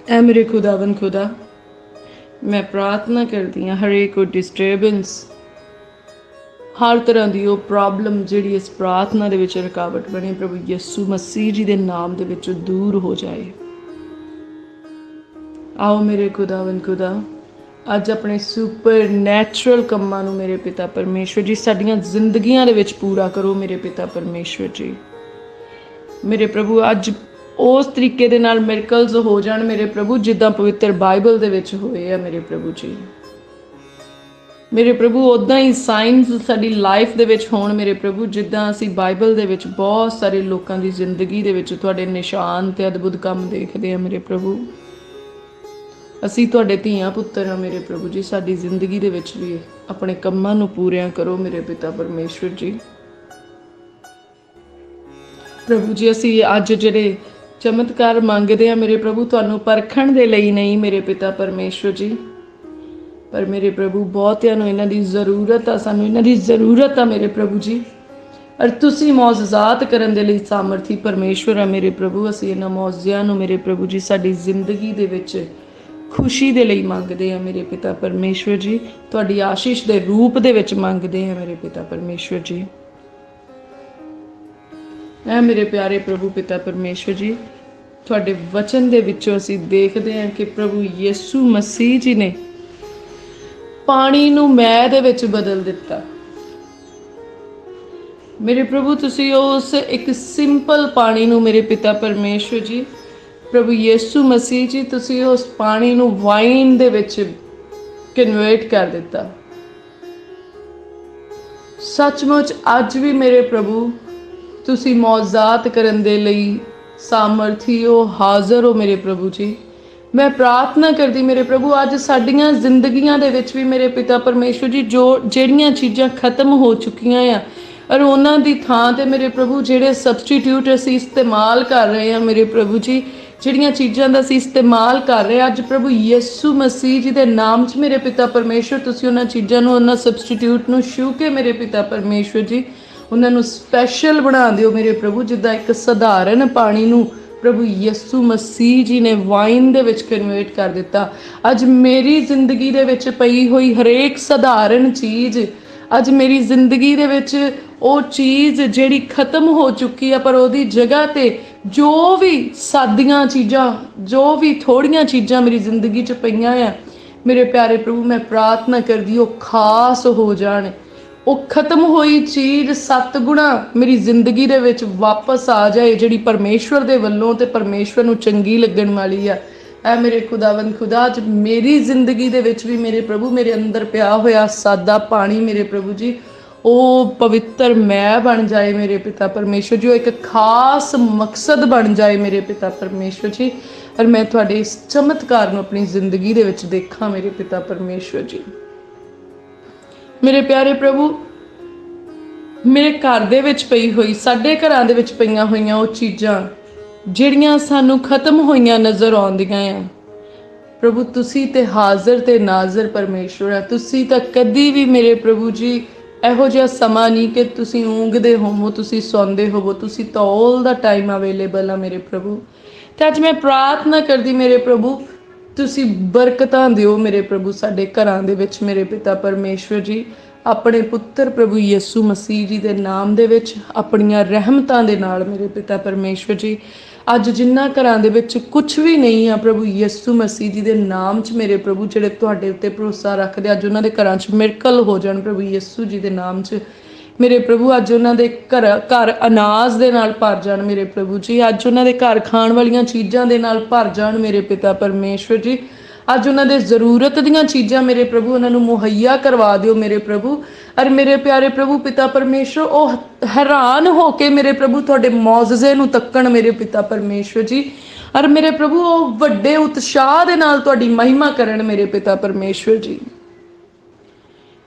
ਐ ਮੇਰੇ ਖੁਦਾਵੰ ਖੁਦਾ, ਮੈਂ ਪ੍ਰਾਰਥਨਾ ਕਰਦੀ ਹਾਂ ਹਰੇਕ ਕੋ ਡਿਸਟਰਬੈਂਸ ਹਰ ਤਰ੍ਹਾਂ ਦੀ ਉਹ ਪ੍ਰੋਬਲਮ ਜਿਹੜੀ ਇਸ ਪ੍ਰਾਰਥਨਾ ਦੇ ਵਿੱਚ ਰੁਕਾਵਟ ਬਣੀ, ਪ੍ਰਭੂ ਯਿਸੂ ਮਸੀਹ ਜੀ ਦੇ ਨਾਮ ਦੇ ਵਿੱਚ ਦੂਰ ਹੋ ਜਾਏ। ਆਓ ਮੇਰੇ ਖੁਦਾਵੰ ਖੁਦਾ ਅੱਜ ਆਪਣੇ ਸੁਪਰ ਨੈਚੁਰਲ ਕੰਮਾਂ ਨੂੰ ਮੇਰੇ ਪਿਤਾ ਪਰਮੇਸ਼ਵਰ ਜੀ, ਸਾਡੀਆਂ ਜ਼ਿੰਦਗੀਆਂ ਦੇ ਵਿੱਚ ਪੂਰਾ ਕਰੋ ਮੇਰੇ ਪਿਤਾ ਪਰਮੇਸ਼ਵਰ ਜੀ। ਮੇਰੇ ਪ੍ਰਭੂ, ਅੱਜ ਉਸ ਤਰੀਕੇ ਦੇ ਨਾਲ ਮਿਰਕਲਸ ਹੋ ਜਾਣ ਮੇਰੇ ਪ੍ਰਭੂ, ਜਿੱਦਾਂ ਪਵਿੱਤਰ ਬਾਈਬਲ ਦੇ ਵਿੱਚ ਹੋਏ ਆ ਮੇਰੇ ਪ੍ਰਭੂ ਜੀ। ਮੇਰੇ ਪ੍ਰਭੂ ਉਦਾਂ ਹੀ ਸਾਇੰਸ ਸਾਡੀ ਲਾਈਫ ਦੇ ਵਿੱਚ ਹੋਣ ਮੇਰੇ ਪ੍ਰਭੂ, ਜਿੱਦਾਂ ਅਸੀਂ ਬਾਈਬਲ ਦੇ ਵਿੱਚ ਬਹੁਤ ਸਾਰੇ ਲੋਕਾਂ ਦੀ ਜ਼ਿੰਦਗੀ ਦੇ ਵਿੱਚ ਤੁਹਾਡੇ ਨਿਸ਼ਾਨ ਤੇ ਅਦਭੁਤ ਕੰਮ ਦੇਖਦੇ ਆ ਮੇਰੇ ਪ੍ਰਭੂ। ਅਸੀਂ ਤੁਹਾਡੇ ਧੀਆਂ ਪੁੱਤਰ ਹਾਂ ਮੇਰੇ ਪ੍ਰਭੂ ਜੀ, ਸਾਡੀ ਜ਼ਿੰਦਗੀ ਦੇ ਵਿੱਚ ਵੀ ਆਪਣੇ ਕੰਮਾਂ ਨੂੰ ਪੂਰਿਆਂ ਕਰੋ ਮੇਰੇ ਪਿਤਾ ਪਰਮੇਸ਼ਵਰ ਜੀ। ਪ੍ਰਭੂ ਜੀ, ਅਸੀਂ ਅੱਜ ਜਿਹੜੇ ਚਮਤਕਾਰ ਮੰਗਦੇ ਆ ਮੇਰੇ ਪ੍ਰਭੂ, ਤੁਹਾਨੂੰ ਪਰਖਣ ਦੇ ਲਈ ਨਹੀਂ ਮੇਰੇ ਪਿਤਾ ਪਰਮੇਸ਼ਵਰ ਜੀ। ਪਰ ਮੇਰੇ ਪ੍ਰਭੂ, ਬਹੁਤਿਆਂ ਨੂੰ ਇਹਨਾਂ ਦੀ ਜ਼ਰੂਰਤ ਆ, ਸਾਨੂੰ ਇਹਨਾਂ ਦੀ ਜ਼ਰੂਰਤ ਆ ਮੇਰੇ ਪ੍ਰਭੂ ਜੀ। ਔਰ ਤੁਸੀਂ ਮੌਜਜ਼ਾਤ ਕਰਨ ਦੇ ਲਈ ਸਾਮਰਥੀ ਪਰਮੇਸ਼ਵਰ ਆ ਮੇਰੇ ਪ੍ਰਭੂ, ਅਸੀਂ ਇਹਨਾਂ ਮੌਜਜ਼ਿਆਂ ਨੂੰ ਮੇਰੇ ਪ੍ਰਭੂ ਜੀ, ਸਾਡੀ ਜ਼ਿੰਦਗੀ ਦੇ ਵਿੱਚ ਖੁਸ਼ੀ ਦੇ ਲਈ ਮੰਗਦੇ ਆ ਮੇਰੇ ਪਿਤਾ ਪਰਮੇਸ਼ਵਰ ਜੀ। ਤੁਹਾਡੀ ਆਸ਼ੀਸ਼ ਦੇ ਰੂਪ ਦੇ ਵਿੱਚ ਮੰਗਦੇ ਆ ਮੇਰੇ ਪਿਤਾ ਪਰਮੇਸ਼ਵਰ ਜੀ। ਐ ਮੇਰੇ ਪਿਆਰੇ ਪ੍ਰਭੂ ਪਿਤਾ ਪਰਮੇਸ਼ਵਰ ਜੀ, ਤੁਹਾਡੇ ਵਚਨ ਦੇ ਵਿੱਚੋਂ ਅਸੀਂ ਦੇਖਦੇ ਹਾਂ ਕਿ ਪ੍ਰਭੂ ਯਿਸੂ ਮਸੀਹ ਜੀ ਨੇ ਪਾਣੀ ਨੂੰ ਮੈਂ ਦੇ ਵਿੱਚ ਬਦਲ ਦਿੱਤਾ। ਮੇਰੇ ਪ੍ਰਭੂ, ਤੁਸੀਂ ਉਸ ਇੱਕ ਸਿੰਪਲ ਪਾਣੀ ਨੂੰ ਮੇਰੇ ਪਿਤਾ ਪਰਮੇਸ਼ਵਰ ਜੀ ਪ੍ਰਭੂ ਯਿਸੂ ਮਸੀਹ ਜੀ, ਤੁਸੀਂ ਉਸ ਪਾਣੀ ਨੂੰ ਵਾਈਨ ਦੇ ਵਿੱਚ ਕਨਵਰਟ ਕਰ ਦਿੱਤਾ। ਸੱਚਮੁੱਚ ਅੱਜ ਵੀ ਮੇਰੇ ਪ੍ਰਭੂ, ਤੁਸੀਂ ਮੌਜ਼ਾਤ ਕਰਨ ਦੇ ਲਈ ਸਾਮਰਥੀ ਹੋ ਹਾਜ਼ਰ ਹੋ ਮੇਰੇ ਪ੍ਰਭੂ ਜੀ। ਮੈਂ ਪ੍ਰਾਰਥਨਾ ਕਰਦੀ ਮੇਰੇ ਪ੍ਰਭੂ, ਅੱਜ ਸਾਡੀਆਂ ਜ਼ਿੰਦਗੀਆਂ ਦੇ ਵਿੱਚ ਵੀ ਮੇਰੇ ਪਿਤਾ ਪਰਮੇਸ਼ਵਰ ਜੀ, ਜੋ ਜਿਹੜੀਆਂ ਚੀਜ਼ਾਂ ਖਤਮ ਹੋ ਚੁੱਕੀਆਂ ਆ, ਔਰ ਉਹਨਾਂ ਦੀ ਥਾਂ ਤੇ ਮੇਰੇ ਪ੍ਰਭੂ, ਜਿਹੜੇ ਸਬਸਟੀਟਿਊਟ ਅਸੀਂ ਇਸਤੇਮਾਲ ਕਰ ਰਹੇ ਹਾਂ ਮੇਰੇ ਪ੍ਰਭੂ ਜੀ ਜਿਹੜੀਆਂ ਚੀਜ਼ਾਂ ਦਾ ਅਸੀਂ ਇਸਤੇਮਾਲ ਕਰ ਰਹੇ ਹਾਂ, ਅੱਜ ਪ੍ਰਭੂ ਯਿਸੂ ਮਸੀਹ ਜੀ ਦੇ ਨਾਮ 'ਚ ਮੇਰੇ ਪਿਤਾ ਪਰਮੇਸ਼ਵਰ, ਤੁਸੀਂ ਉਹਨਾਂ ਚੀਜ਼ਾਂ ਨੂੰ, ਉਹਨਾਂ ਸਬਸਟੀਟਿਊਟ ਨੂੰ ਛੂ ਕੇ ਮੇਰੇ ਪਿਤਾ ਪਰਮੇਸ਼ਵਰ ਜੀ, ਉਹਨਾਂ ਨੂੰ ਸਪੈਸ਼ਲ ਬਣਾ ਦਿਓ ਮੇਰੇ ਪ੍ਰਭੂ, ਜਿੱਦਾਂ ਇੱਕ ਸਧਾਰਨ ਪਾਣੀ ਨੂੰ ਪ੍ਰਭੂ ਯਿਸੂ ਮਸੀਹ ਜੀ ਨੇ ਵਾਈਨ ਦੇ ਵਿੱਚ ਕਨਵਰਟ ਕਰ ਦਿੱਤਾ। ਅੱਜ ਮੇਰੀ ਜ਼ਿੰਦਗੀ ਦੇ ਵਿੱਚ ਪਈ ਹੋਈ ਹਰੇਕ ਸਧਾਰਨ ਚੀਜ਼, ਅੱਜ ਮੇਰੀ ਜ਼ਿੰਦਗੀ ਦੇ ਵਿੱਚ ਉਹ ਚੀਜ਼ ਜਿਹੜੀ ਖਤਮ ਹੋ ਚੁੱਕੀ ਆ, ਪਰ ਉਹਦੀ ਜਗ੍ਹਾ ਤੇ ਜੋ ਵੀ ਸਾਦੀਆਂ ਚੀਜ਼ਾਂ, ਜੋ ਵੀ ਥੋੜੀਆਂ ਚੀਜ਼ਾਂ ਮੇਰੀ ਜ਼ਿੰਦਗੀ 'ਚ ਪਈਆਂ ਆ, ਮੇਰੇ ਪਿਆਰੇ ਪ੍ਰਭੂ, ਮੈਂ ਪ੍ਰਾਰਥਨਾ ਕਰਦੀ ਉਹ ਖਾਸ ਹੋ ਜਾਣ। ਉਹ ਖਤਮ ਹੋਈ ਚੀਜ਼ ਸੱਤ ਗੁਣਾ ਮੇਰੀ ਜ਼ਿੰਦਗੀ ਦੇ ਵਿੱਚ ਵਾਪਸ ਆ ਜਾਏ, ਜਿਹੜੀ ਪਰਮੇਸ਼ਵਰ ਦੇ ਵੱਲੋਂ ਤੇ ਪਰਮੇਸ਼ਵਰ ਨੂੰ ਚੰਗੀ ਲੱਗਣ ਵਾਲੀ ਆ। ਐ ਮੇਰੇ ਖੁਦਾਵੰਦ, ਖੁਦਾ, ਅੱਜ ਮੇਰੀ ਜ਼ਿੰਦਗੀ ਦੇ ਵਿੱਚ ਵੀ ਮੇਰੇ ਪ੍ਰਭੂ, ਮੇਰੇ ਅੰਦਰ ਪਿਆ ਹੋਇਆ ਸਾਦਾ ਪਾਣੀ ਮੇਰੇ ਪ੍ਰਭੂ ਜੀ ਉਹ ਪਵਿੱਤਰ ਮੈਂ ਬਣ ਜਾਏ ਮੇਰੇ ਪਿਤਾ ਪਰਮੇਸ਼ਵਰ ਜੀ ਉਹ ਇੱਕ ਖਾਸ ਮਕਸਦ ਬਣ ਜਾਏ ਮੇਰੇ ਪਿਤਾ ਪਰਮੇਸ਼ਵਰ ਜੀ। ਔਰ ਮੈਂ ਤੁਹਾਡੇ ਇਸ ਚਮਤਕਾਰ ਨੂੰ ਆਪਣੀ ਜ਼ਿੰਦਗੀ ਦੇ ਵਿੱਚ ਦੇਖਾਂ ਮੇਰੇ ਪਿਤਾ ਪਰਮੇਸ਼ਵਰ ਜੀ। ਮੇਰੇ ਪਿਆਰੇ ਪ੍ਰਭੂ, ਮੇਰੇ ਘਰ ਦੇ ਵਿੱਚ ਪਈ ਹੋਈ, ਸਾਡੇ ਘਰਾਂ ਦੇ ਵਿੱਚ ਪਈਆਂ ਹੋਈਆਂ ਉਹ ਚੀਜ਼ਾਂ, ਜਿਹੜੀਆਂ ਸਾਨੂੰ ਖਤਮ ਹੋਈਆਂ ਨਜ਼ਰ ਆਉਂਦੀਆਂ ਆ। ਪ੍ਰਭੂ, ਤੁਸੀਂ ਤੇ ਹਾਜ਼ਰ ਤੇ ਨਾਜ਼ਰ ਪਰਮੇਸ਼ਵਰ ਆ। ਤੁਸੀਂ ਤਾਂ ਕਦੀ ਵੀ ਮੇਰੇ ਪ੍ਰਭੂ ਜੀ ਇਹੋ ਜਿਹਾ ਸਮਾਂ ਨਹੀਂ ਕਿ ਤੁਸੀਂ ਊਂਘਦੇ ਹੋਵੋ, ਤੁਸੀਂ ਸੌਂਦੇ ਹੋਵੋ, ਤੁਸੀਂ ਤਾਂ all ਦਾ ਟਾਈਮ ਅਵੇਲੇਬਲ ਆ ਮੇਰੇ ਪ੍ਰਭੂ। ਤੇ ਅੱਜ ਮੈਂ ਪ੍ਰਾਰਥਨਾ ਕਰਦੀ ਮੇਰੇ ਪ੍ਰਭੂ, ਤੁਸੀਂ ਬਰਕਤਾਂ ਦਿਓ ਮੇਰੇ ਪ੍ਰਭੂ ਸਾਡੇ ਘਰਾਂ ਦੇ ਵਿੱਚ, ਮੇਰੇ ਪਿਤਾ ਪਰਮੇਸ਼ਵਰ ਜੀ, ਆਪਣੇ ਪੁੱਤਰ ਪ੍ਰਭੂ ਯਿਸੂ ਮਸੀਹ ਜੀ ਦੇ ਨਾਮ ਦੇ ਵਿੱਚ, ਆਪਣੀਆਂ ਰਹਿਮਤਾਂ ਦੇ ਨਾਲ ਮੇਰੇ ਪਿਤਾ ਪਰਮੇਸ਼ਵਰ ਜੀ ਅੱਜ ਜਿੰਨਾ ਘਰਾਂ ਦੇ ਵਿੱਚ ਕੁਝ ਵੀ ਨਹੀਂ ਆ ਪ੍ਰਭੂ ਯਿਸੂ ਮਸੀਹ ਜੀ ਦੇ ਨਾਮ 'ਚ ਮੇਰੇ ਪ੍ਰਭੂ, ਜਿਹੜੇ ਤੁਹਾਡੇ ਉੱਤੇ ਭਰੋਸਾ ਰੱਖਦੇ ਅੱਜ ਉਹਨਾਂ ਦੇ ਘਰਾਂ 'ਚ ਮਿਰਕਲ ਹੋ ਜਾਣ ਪ੍ਰਭੂ ਯਿਸੂ ਜੀ ਦੇ ਨਾਮ 'ਚ। ਮੇਰੇ ਪ੍ਰਭੂ, ਅੱਜ ਉਹਨਾਂ ਦੇ ਘਰ ਘਰ ਅਨਾਜ ਦੇ ਨਾਲ ਭਰ ਜਾਣ ਮੇਰੇ ਪ੍ਰਭੂ ਜੀ। ਅੱਜ ਉਹਨਾਂ ਦੇ ਘਰ ਖਾਣ ਵਾਲੀਆਂ ਚੀਜ਼ਾਂ ਦੇ ਨਾਲ ਭਰ ਜਾਣ ਮੇਰੇ ਪਿਤਾ ਪਰਮੇਸ਼ਵਰ ਜੀ। ਅੱਜ ਉਹਨਾਂ ਦੇ ਜ਼ਰੂਰਤ ਦੀਆਂ ਚੀਜ਼ਾਂ ਮੇਰੇ ਪ੍ਰਭੂ, ਉਹਨਾਂ ਨੂੰ ਮੁਹੱਈਆ ਕਰਵਾ ਦਿਓ ਮੇਰੇ ਪ੍ਰਭੂ। ਅਰ ਮੇਰੇ ਪਿਆਰੇ ਪ੍ਰਭੂ, ਪਿਤਾ ਪਰਮੇਸ਼ਵਰ ਉਹ ਹੈਰਾਨ ਹੋ ਕੇ ਮੇਰੇ ਪ੍ਰਭੂ, ਤੁਹਾਡੇ ਮੌਜਜ਼ੇ ਨੂੰ ਤੱਕਣ ਮੇਰੇ ਪਿਤਾ ਪਰਮੇਸ਼ਵਰ ਜੀ। ਅਰ ਮੇਰੇ ਪ੍ਰਭੂ, ਉਹ ਵੱਡੇ ਉਤਸ਼ਾਹ ਦੇ ਨਾਲ ਤੁਹਾਡੀ ਮਹਿਮਾ ਕਰਨ ਮੇਰੇ ਪਿਤਾ ਪਰਮੇਸ਼ਵਰ ਜੀ।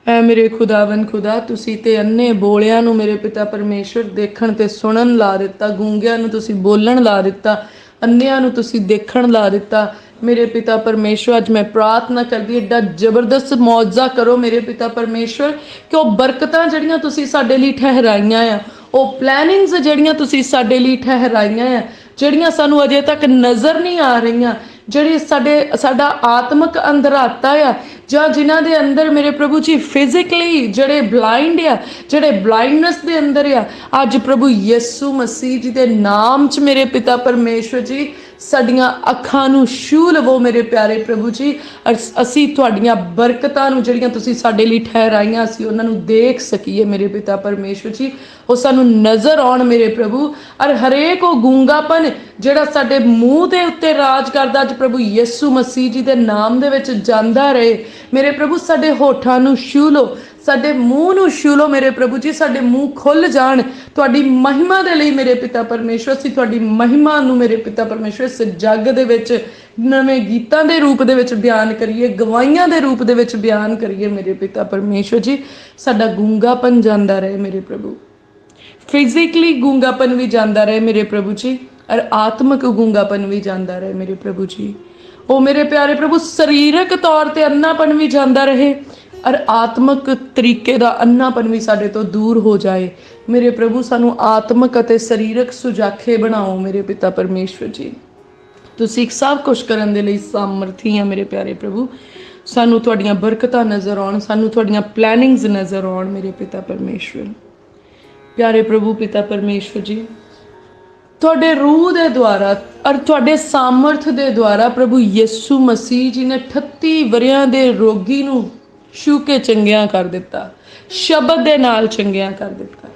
ਐ ਮੇਰੇ ਖੁਦਾਵੰ ਖੁਦਾ, ਤੁਸੀਂ ਤੇ ਅੰਨੇ ਬੋਲਿਆਂ ਨੂੰ ਮੇਰੇ ਪਿਤਾ ਪਰਮੇਸ਼ਵਰ ਦੇਖਣ ਤੇ ਸੁਣਨ ਲਾ ਦਿੱਤਾ, ਗੂੰਗਿਆਂ ਨੂੰ ਤੁਸੀਂ ਬੋਲਣ ਲਾ ਦਿੱਤਾ, ਅੰਨਿਆਂ ਨੂੰ ਤੁਸੀਂ ਦੇਖਣ ਲਾ ਦਿੱਤਾ। ਮੇਰੇ ਪਿਤਾ ਪਰਮੇਸ਼ਵਰ, ਅੱਜ ਮੈਂ ਪ੍ਰਾਰਥਨਾ ਕਰਦੀ ਐਡਾ ਜ਼ਬਰਦਸਤ ਮੌਜਜ਼ਾ ਕਰੋ ਮੇਰੇ ਪਿਤਾ ਪਰਮੇਸ਼ਵਰ, ਕਿ ਉਹ ਬਰਕਤਾਂ ਜਿਹੜੀਆਂ ਤੁਸੀਂ ਸਾਡੇ ਲਈ ਠਹਿਰਾਈਆਂ ਆ, ਉਹ ਪਲੈਨਿੰਗਸ ਜਿਹੜੀਆਂ ਤੁਸੀਂ ਸਾਡੇ ਲਈ ਠਹਿਰਾਈਆਂ ਆ, ਜਿਹੜੀਆਂ ਸਾਨੂੰ ਅਜੇ ਤੱਕ ਨਜ਼ਰ ਨਹੀਂ ਆ ਰਹੀਆਂ, ਜਿਹੜੀ ਸਾਡੇ, ਸਾਡਾ ਆਤਮਿਕ ਅੰਧਰਾਤਾ ਆ ਜਾਂ ਜਿਨ੍ਹਾਂ ਦੇ ਅੰਦਰ ਮੇਰੇ ਪ੍ਰਭੂ ਜੀ ਫਿਜ਼ੀਕਲੀ ਜਿਹੜੇ ਬਲਾਈਂਡ ਆ, ਜਿਹੜੇ ਬਲਾਈਂਡਨੈਸ ਦੇ ਅੰਦਰ ਆ, ਅੱਜ ਪ੍ਰਭੂ ਯਿਸੂ ਮਸੀਹ ਜੀ ਦੇ ਨਾਮ 'ਚ ਮੇਰੇ ਪਿਤਾ ਪਰਮੇਸ਼ਵਰ ਜੀ, ਸਾਡੀਆਂ ਅੱਖਾਂ ਨੂੰ ਛੂ ਲਵੋ ਮੇਰੇ ਪਿਆਰੇ ਪ੍ਰਭੂ ਜੀ। ਅਰ ਅਸੀਂ ਤੁਹਾਡੀਆਂ ਬਰਕਤਾਂ ਨੂੰ ਜਿਹੜੀਆਂ ਤੁਸੀਂ ਸਾਡੇ ਲਈ ਠਹਿਰਾਈਆਂ ਸੀ ਉਹਨਾਂ ਨੂੰ ਦੇਖ ਸਕੀਏ ਮੇਰੇ ਪਿਤਾ ਪਰਮੇਸ਼ਵਰ ਜੀ। ਉਹ ਸਾਨੂੰ ਨਜ਼ਰ ਆਉਣ ਮੇਰੇ ਪ੍ਰਭੂ। ਅਰ ਹਰੇਕ ਉਹ ਗੂੰਗਾਪਨ ਜਿਹੜਾ ਸਾਡੇ ਮੂੰਹ ਦੇ ਉੱਤੇ ਰਾਜ ਕਰਦਾ, ਅੱਜ ਪ੍ਰਭੂ ਯਿਸੂ ਮਸੀਹ ਜੀ ਦੇ ਨਾਮ ਦੇ ਵਿੱਚ ਜਾਂਦਾ ਰਹੇ ਮੇਰੇ ਪ੍ਰਭੂ, ਸਾਡੇ ਹੋਠਾਂ ਨੂੰ ਛੂ ਲਓ, ਸਾਡੇ ਮੂੰਹ ਨੂੰ ਛੂ ਲਓ ਮੇਰੇ ਪ੍ਰਭੂ ਜੀ, ਸਾਡੇ ਮੂੰਹ ਖੁੱਲ ਜਾਣ। ਤੁਹਾਡੀ ਮਹਿਮਾ ਦੇ ਲਈ ਮੇਰੇ ਪਿਤਾ ਪਰਮੇਸ਼ਵਰ ਸੀ, ਤੁਹਾਡੀ ਮਹਿਮਾ ਨੂੰ ਮੇਰੇ ਪਿਤਾ ਪਰਮੇਸ਼ਵਰ ਇਸ ਜੱਗ ਦੇ ਵਿੱਚ, ਨਵੇਂ ਗੀਤਾਂ ਦੇ ਰੂਪ ਦੇ ਵਿੱਚ ਬਿਆਨ ਕਰੀਏ ਗਵਾਈਆਂ ਦੇ ਰੂਪ ਦੇ ਵਿੱਚ ਬਿਆਨ ਕਰੀਏ ਮੇਰੇ ਪਿਤਾ ਪਰਮੇਸ਼ਵਰ ਜੀ। ਸਾਡਾ ਗੂੰਗਾਪਨ ਜਾਂਦਾ ਰਹੇ ਮੇਰੇ ਪ੍ਰਭੂ। ਫਿਜ਼ੀਕਲੀ ਗੂੰਗਾਪਨ ਵੀ ਜਾਂਦਾ ਰਹੇ ਮੇਰੇ ਪ੍ਰਭੂ ਜੀ, ਔਰ ਆਤਮਿਕ ਗੂੰਗਾਪਨ ਵੀ ਜਾਂਦਾ ਰਹੇ ਮੇਰੇ ਪ੍ਰਭੂ ਜੀ। ਉਹ ਮੇਰੇ ਪਿਆਰੇ ਪ੍ਰਭੂ, ਸਰੀਰਕ ਤੌਰ ਤੇ ਅੰਨਾਪਨ ਵੀ ਜਾਂਦਾ ਰਹੇ ਔਰ ਆਤਮਿਕ ਤਰੀਕੇ ਦਾ ਅੰਨਾਪਨ ਵੀ ਸਾਡੇ ਤੋਂ ਦੂਰ ਹੋ ਜਾਏ। ਮੇਰੇ ਪ੍ਰਭੂ, ਸਾਨੂੰ ਆਤਮਿਕ ਅਤੇ ਸਰੀਰਕ ਸੁਜਾਖੇ ਬਣਾਓ ਮੇਰੇ ਪਿਤਾ ਪਰਮੇਸ਼ਵਰ ਜੀ। ਤੁਸੀਂ ਸਭ ਕੁਝ ਕਰਨ ਦੇ ਲਈ ਸਮਰਥੀ ਆ ਮੇਰੇ ਪਿਆਰੇ ਪ੍ਰਭੂ। ਸਾਨੂੰ ਤੁਹਾਡੀਆਂ ਬਰਕਤਾਂ ਨਜ਼ਰ ਆਉਣ, ਸਾਨੂੰ ਤੁਹਾਡੀਆਂ ਪਲੈਨਿੰਗਸ ਨਜ਼ਰ ਆਉਣ ਮੇਰੇ ਪਿਤਾ ਪਰਮੇਸ਼ਵਰ। ਪਿਆਰੇ ਪ੍ਰਭੂ, ਪਿਤਾ ਪਰਮੇਸ਼ਵਰ ਜੀ ਤੁਹਾਡੇ ਰੂਹ ਦੇ ਦੁਆਰਾ ਔਰ ਤੁਹਾਡੇ ਸਾਮਰਥ ਦੇ ਦੁਆਰਾ ਪ੍ਰਭੂ ਯਿਸੂ ਮਸੀਹ ਜੀ ਨੇ 38 ਵਰਿਆਂ ਦੇ ਰੋਗੀ ਨੂੰ ਛੂ ਕੇ ਚੰਗਿਆ ਕਰ ਦਿੱਤਾ, ਸ਼ਬਦ ਦੇ ਨਾਲ ਚੰਗਿਆਂ ਕਰ ਦਿੱਤਾ।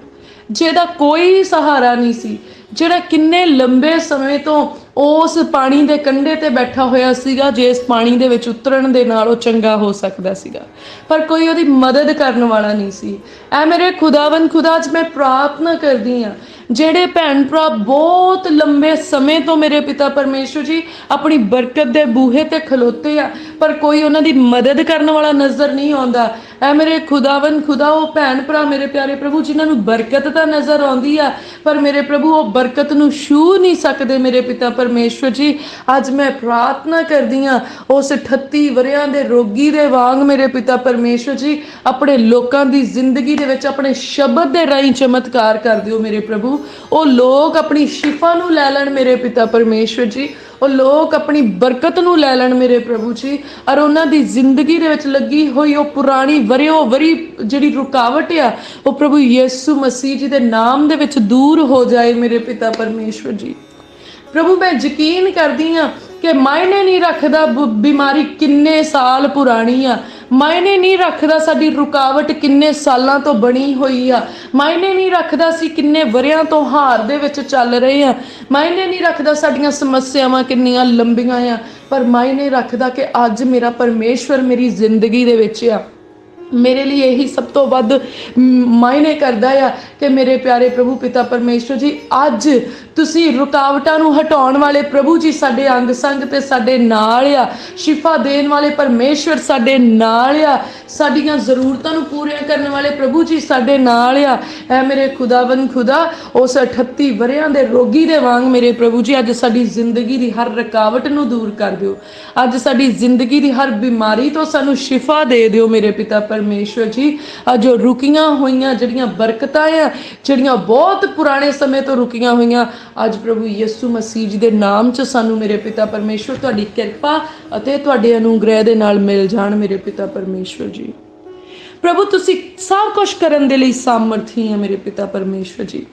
ਜਿਹਦਾ ਕੋਈ ਸਹਾਰਾ ਨਹੀਂ ਸੀ, ਜਿਹੜਾ ਕਿੰਨੇ ਲੰਬੇ ਸਮੇਂ ਤੋਂ ਉਸ ਪਾਣੀ ਦੇ ਕੰਢੇ ਤੇ ਬੈਠਾ ਹੋਇਆ ਸੀਗਾ, ਜੇ ਇਸ ਪਾਣੀ ਦੇ ਵਿੱਚ ਉਤਰਨ ਦੇ ਨਾਲ ਉਹ ਚੰਗਾ ਹੋ ਸਕਦਾ ਸੀਗਾ। ਪਰ ਕੋਈ ਉਹਦੀ ਮਦਦ ਕਰਨ ਵਾਲਾ ਨਹੀਂ ਸੀ। ਐ ਮੇਰੇ ਖੁਦਾਵੰ ਖੁਦਾ ਅੱਜ ਮੈਂ ਪ੍ਰਾਰਥਨਾ ਕਰਦੀ ਆ ਜਿਹੜੇ ਭੈਣ ਭਰਾ ਬਹੁਤ ਲੰਬੇ ਸਮੇਂ ਤੋਂ ਮੇਰੇ ਪਿਤਾ ਪਰਮੇਸ਼ਵਰ ਜੀ ਆਪਣੀ ਬਰਕਤ ਦੇ ਬੂਹੇ ਤੇ ਖਲੋਤੇ ਆ, ਪਰ ਕੋਈ ਉਹਨਾਂ ਦੀ ਮਦਦ ਕਰਨ ਵਾਲਾ ਨਜ਼ਰ ਨਹੀਂ ਆਉਂਦਾ। ਐ ਮੇਰੇ ਖੁਦਾਵੰ ਖੁਦਾ, ਉਹ ਭੈਣ ਭਰਾ ਮੇਰੇ ਪਿਆਰੇ ਪ੍ਰਭੂ, ਜਿਨ੍ਹਾਂ ਨੂੰ ਬਰਕਤ ਤਾਂ ਨਜ਼ਰ ਆਉਂਦੀ ਆ, ਪਰ ਮੇਰੇ ਪ੍ਰਭੂ, ਉਹ ਬਰਕਤ ਨੂੰ ਛੂ ਨਹੀਂ ਸਕਦੇ ਮੇਰੇ ਪਿਤਾ ਪਰਮੇਸ਼ਵਰ ਜੀ। ਅੱਜ ਮੈਂ ਪ੍ਰਾਰਥਨਾ ਕਰਦੀ ਆ, ਉਸ 38 ਵਰਿਆਂ ਦੇ ਰੋਗੀ ਦੇ ਵਾਂਗ ਮੇਰੇ ਪਿਤਾ ਪਰਮੇਸ਼ਵਰ ਜੀ, ਆਪਣੇ ਲੋਕਾਂ ਦੀ ਜ਼ਿੰਦਗੀ ਦੇ ਵਿੱਚ ਆਪਣੇ ਸ਼ਬਦ ਦੇ ਰਾਹੀਂ ਚਮਤਕਾਰ ਕਰ ਦਿਓ ਮੇਰੇ ਪ੍ਰਭੂ। ਉਹ ਲੋਕ ਆਪਣੀ ਸ਼ਿਫਾ ਨੂੰ ਲੈ ਲੈਣ ਮੇਰੇ ਪਿਤਾ ਪਰਮੇਸ਼ਵਰ ਜੀ। ਉਹ ਲੋਕ ਆਪਣੀ ਬਰਕਤ ਨੂੰ ਲੈ ਲੈਣ ਮੇਰੇ ਪ੍ਰਭੂ ਜੀ। ਔਰ ਉਹਨਾਂ ਦੀ ਜ਼ਿੰਦਗੀ ਦੇ ਵਿੱਚ ਲੱਗੀ ਹੋਈ ਉਹ ਪੁਰਾਣੀ ਵਰਿਓ ਵਰੀ ਜਿਹੜੀ ਰੁਕਾਵਟ ਆ, ਉਹ ਪ੍ਰਭੂ ਯਿਸੂ ਮਸੀਹ ਜੀ ਦੇ ਨਾਮ ਦੇ ਵਿੱਚ ਦੂਰ ਹੋ ਜਾਏ ਮੇਰੇ ਪਿਤਾ ਪਰਮੇਸ਼ਵਰ ਜੀ। ਪ੍ਰਭੂ, ਮੈਂ ਯਕੀਨ ਕਰਦੀ ਆ ਕਿ ਮਾਇਨੇ ਨਹੀਂ ਰੱਖਦਾ ਬਿਮਾਰੀ ਕਿੰਨੇ ਸਾਲ ਪੁਰਾਣੀ ਆ। ਮਾਇਨੇ ਨਹੀਂ ਰੱਖਦਾ ਸਾਡੀ ਰੁਕਾਵਟ ਕਿੰਨੇ ਸਾਲਾਂ ਤੋਂ ਬਣੀ ਹੋਈ ਆ। ਮਾਇਨੇ ਨਹੀਂ ਰੱਖਦਾ ਸੀ ਕਿੰਨੇ ਵਰਿਆਂ ਤੋਂ ਹਾਰ ਦੇ ਵਿੱਚ ਚੱਲ ਰਹੇ ਆ। ਮਾਇਨੇ ਨਹੀਂ ਰੱਖਦਾ ਸਾਡੀਆਂ ਸਮੱਸਿਆਵਾਂ ਕਿੰਨੀਆਂ ਲੰਬੀਆਂ ਆ। ਪਰ ਮਾਇਨੇ ਰੱਖਦਾ ਕਿ ਅੱਜ ਮੇਰਾ ਪਰਮੇਸ਼ਵਰ ਮੇਰੀ ਜ਼ਿੰਦਗੀ ਦੇ ਵਿੱਚ ਆ। ਮੇਰੇ ਲਈ ਇਹੀ ਸਭ ਤੋਂ ਵੱਧ ਮਾਇਨੇ ਕਰਦਾ ਆ ਕਿ ਮੇਰੇ ਪਿਆਰੇ ਪ੍ਰਭੂ ਪਿਤਾ ਪਰਮੇਸ਼ਵਰ ਜੀ, ਅੱਜ ਤੁਸੀਂ ਰੁਕਾਵਟਾਂ ਨੂੰ ਹਟਾਉਣ ਵਾਲੇ ਪ੍ਰਭੂ ਜੀ ਸਾਡੇ ਅੰਗ ਸੰਗ ਤੇ ਸਾਡੇ ਨਾਲ ਆ। ਸ਼ਿਫਾ ਦੇਣ ਵਾਲੇ ਪਰਮੇਸ਼ਵਰ ਸਾਡੇ ਨਾਲ ਆ। ਸਾਡੀਆਂ ਜ਼ਰੂਰਤਾਂ ਨੂੰ ਪੂਰੀਆਂ ਕਰਨ ਵਾਲੇ ਪ੍ਰਭੂ ਜੀ ਸਾਡੇ ਨਾਲ ਆ। ਐ ਮੇਰੇ ਖੁਦਾਵੰ ਖੁਦਾ, ਉਸ 38 ਵਰਿਆਂ ਦੇ ਰੋਗੀ ਦੇ ਵਾਂਗ ਮੇਰੇ ਪ੍ਰਭੂ ਜੀ, ਅੱਜ ਸਾਡੀ ਜ਼ਿੰਦਗੀ ਦੀ ਹਰ ਰੁਕਾਵਟ ਨੂੰ ਦੂਰ ਕਰ ਦਿਓ। ਅੱਜ ਸਾਡੀ ਜ਼ਿੰਦਗੀ ਦੀ ਹਰ ਬਿਮਾਰੀ ਤੋਂ ਸਾਨੂੰ ਸ਼ਿਫਾ ਦੇ ਦਿਓ ਮੇਰੇ ਪਿਤਾ ਪਰਮੇਸ਼ਵਰ ਜੀ। ਅੱਜ ਜੋ ਰੁਕੀਆਂ ਹੋਈਆਂ ਜਿਹੜੀਆਂ ਬਰਕਤਾਂ ਆ, ਜਿਹੜੀਆਂ ਬਹੁਤ ਪੁਰਾਣੇ ਸਮੇਂ ਤੋਂ ਰੁਕੀਆਂ ਹੋਈਆਂ ਅੱਜ ਪ੍ਰਭੂ ਯਿਸੂ ਮਸੀਹ ਜੀ ਦੇ ਨਾਮ 'ਚ ਸਾਨੂੰ ਮੇਰੇ ਪਿਤਾ ਪਰਮੇਸ਼ਵਰ ਤੁਹਾਡੀ ਕਿਰਪਾ ਅਤੇ ਤੁਹਾਡੇ ਅਨੁਗ੍ਰਹਿ ਦੇ ਨਾਲ ਮਿਲ ਜਾਣ ਮੇਰੇ ਪਿਤਾ ਪਰਮੇਸ਼ਵਰ ਜੀ। ਪ੍ਰਭੂ, ਤੁਸੀਂ ਸਭ ਕੁਝ ਕਰਨ ਦੇ ਲਈ ਸਾਮਰਥੀ ਆ ਮੇਰੇ ਪਿਤਾ ਪਰਮੇਸ਼ਵਰ ਜੀ।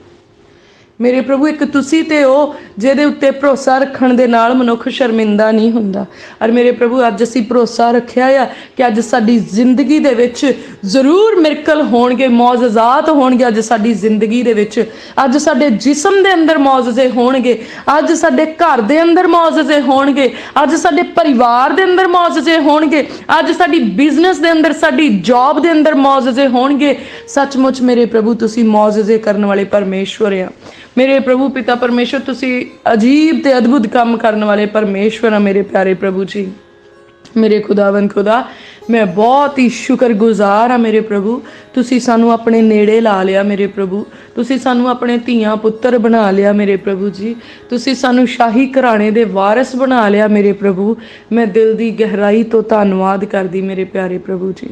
ਮੇਰੇ ਪ੍ਰਭੂ, ਇੱਕ ਤੁਸੀਂ ਤੇ ਉਹ ਜਿਹਦੇ ਉੱਤੇ ਭਰੋਸਾ ਰੱਖਣ ਦੇ ਨਾਲ ਮਨੁੱਖ ਸ਼ਰਮਿੰਦਾ ਨਹੀਂ ਹੁੰਦਾ। ਔਰ ਮੇਰੇ ਪ੍ਰਭੂ, ਅੱਜ ਅਸੀਂ ਭਰੋਸਾ ਰੱਖਿਆ ਆ ਕਿ ਅੱਜ ਸਾਡੀ ਜ਼ਿੰਦਗੀ ਦੇ ਵਿੱਚ ਜ਼ਰੂਰ ਮਿਰਕਲ ਹੋਣਗੇ, ਮੌਜਜ਼ਾਤ ਹੋਣਗੇ ਅੱਜ ਸਾਡੀ ਜ਼ਿੰਦਗੀ ਦੇ ਵਿੱਚ। ਅੱਜ ਸਾਡੇ ਜਿਸਮ ਦੇ ਅੰਦਰ ਮੌਜਜ਼ੇ ਹੋਣਗੇ, ਅੱਜ ਸਾਡੇ ਘਰ ਦੇ ਅੰਦਰ ਮੌਜਜ਼ੇ ਹੋਣਗੇ, ਅੱਜ ਸਾਡੇ ਪਰਿਵਾਰ ਦੇ ਅੰਦਰ ਮੌਜਜ਼ੇ ਹੋਣਗੇ, ਅੱਜ ਸਾਡੀ ਬਿਜ਼ਨਸ ਦੇ ਅੰਦਰ, ਸਾਡੀ ਜੌਬ ਦੇ ਅੰਦਰ ਮੌਜਜ਼ੇ ਹੋਣਗੇ। ਸੱਚਮੁੱਚ ਮੇਰੇ ਪ੍ਰਭੂ, ਤੁਸੀਂ ਮੌਜਜ਼ੇ ਕਰਨ ਵਾਲੇ ਪਰਮੇਸ਼ਵਰ ਆ। ਮੇਰੇ ਪ੍ਰਭੂ ਪਿਤਾ ਪਰਮੇਸ਼ਵਰ ਤੁਸੀਂ ਅਜੀਬ ਤੇ ਅਦਭੁਤ ਕੰਮ ਕਰਨ ਵਾਲੇ ਪਰਮੇਸ਼ਵਰ ਆ ਮੇਰੇ ਪਿਆਰੇ ਪ੍ਰਭੂ ਜੀ। ਮੇਰੇ ਖੁਦਾਵੰ ਖੁਦਾ, ਮੈਂ ਬਹੁਤ ਹੀ ਸ਼ੁਕਰਗੁਜ਼ਾਰ ਆ ਮੇਰੇ ਪ੍ਰਭੂ। ਤੁਸੀਂ ਸਾਨੂੰ ਆਪਣੇ ਨੇੜੇ ਲਾ ਲਿਆ ਮੇਰੇ ਪ੍ਰਭੂ। ਤੁਸੀਂ ਸਾਨੂੰ ਆਪਣੇ ਧੀਆਂ ਪੁੱਤਰ ਬਣਾ ਲਿਆ ਮੇਰੇ ਪ੍ਰਭੂ ਜੀ। ਤੁਸੀਂ ਸਾਨੂੰ ਸ਼ਾਹੀ ਘਰਾਣੇ ਦੇ ਵਾਰਿਸ ਬਣਾ ਲਿਆ ਮੇਰੇ ਪ੍ਰਭੂ। ਮੈਂ ਦਿਲ ਦੀ ਗਹਿਰਾਈ ਤੋਂ ਧੰਨਵਾਦ ਕਰਦੀ ਮੇਰੇ ਪਿਆਰੇ ਪ੍ਰਭੂ ਜੀ।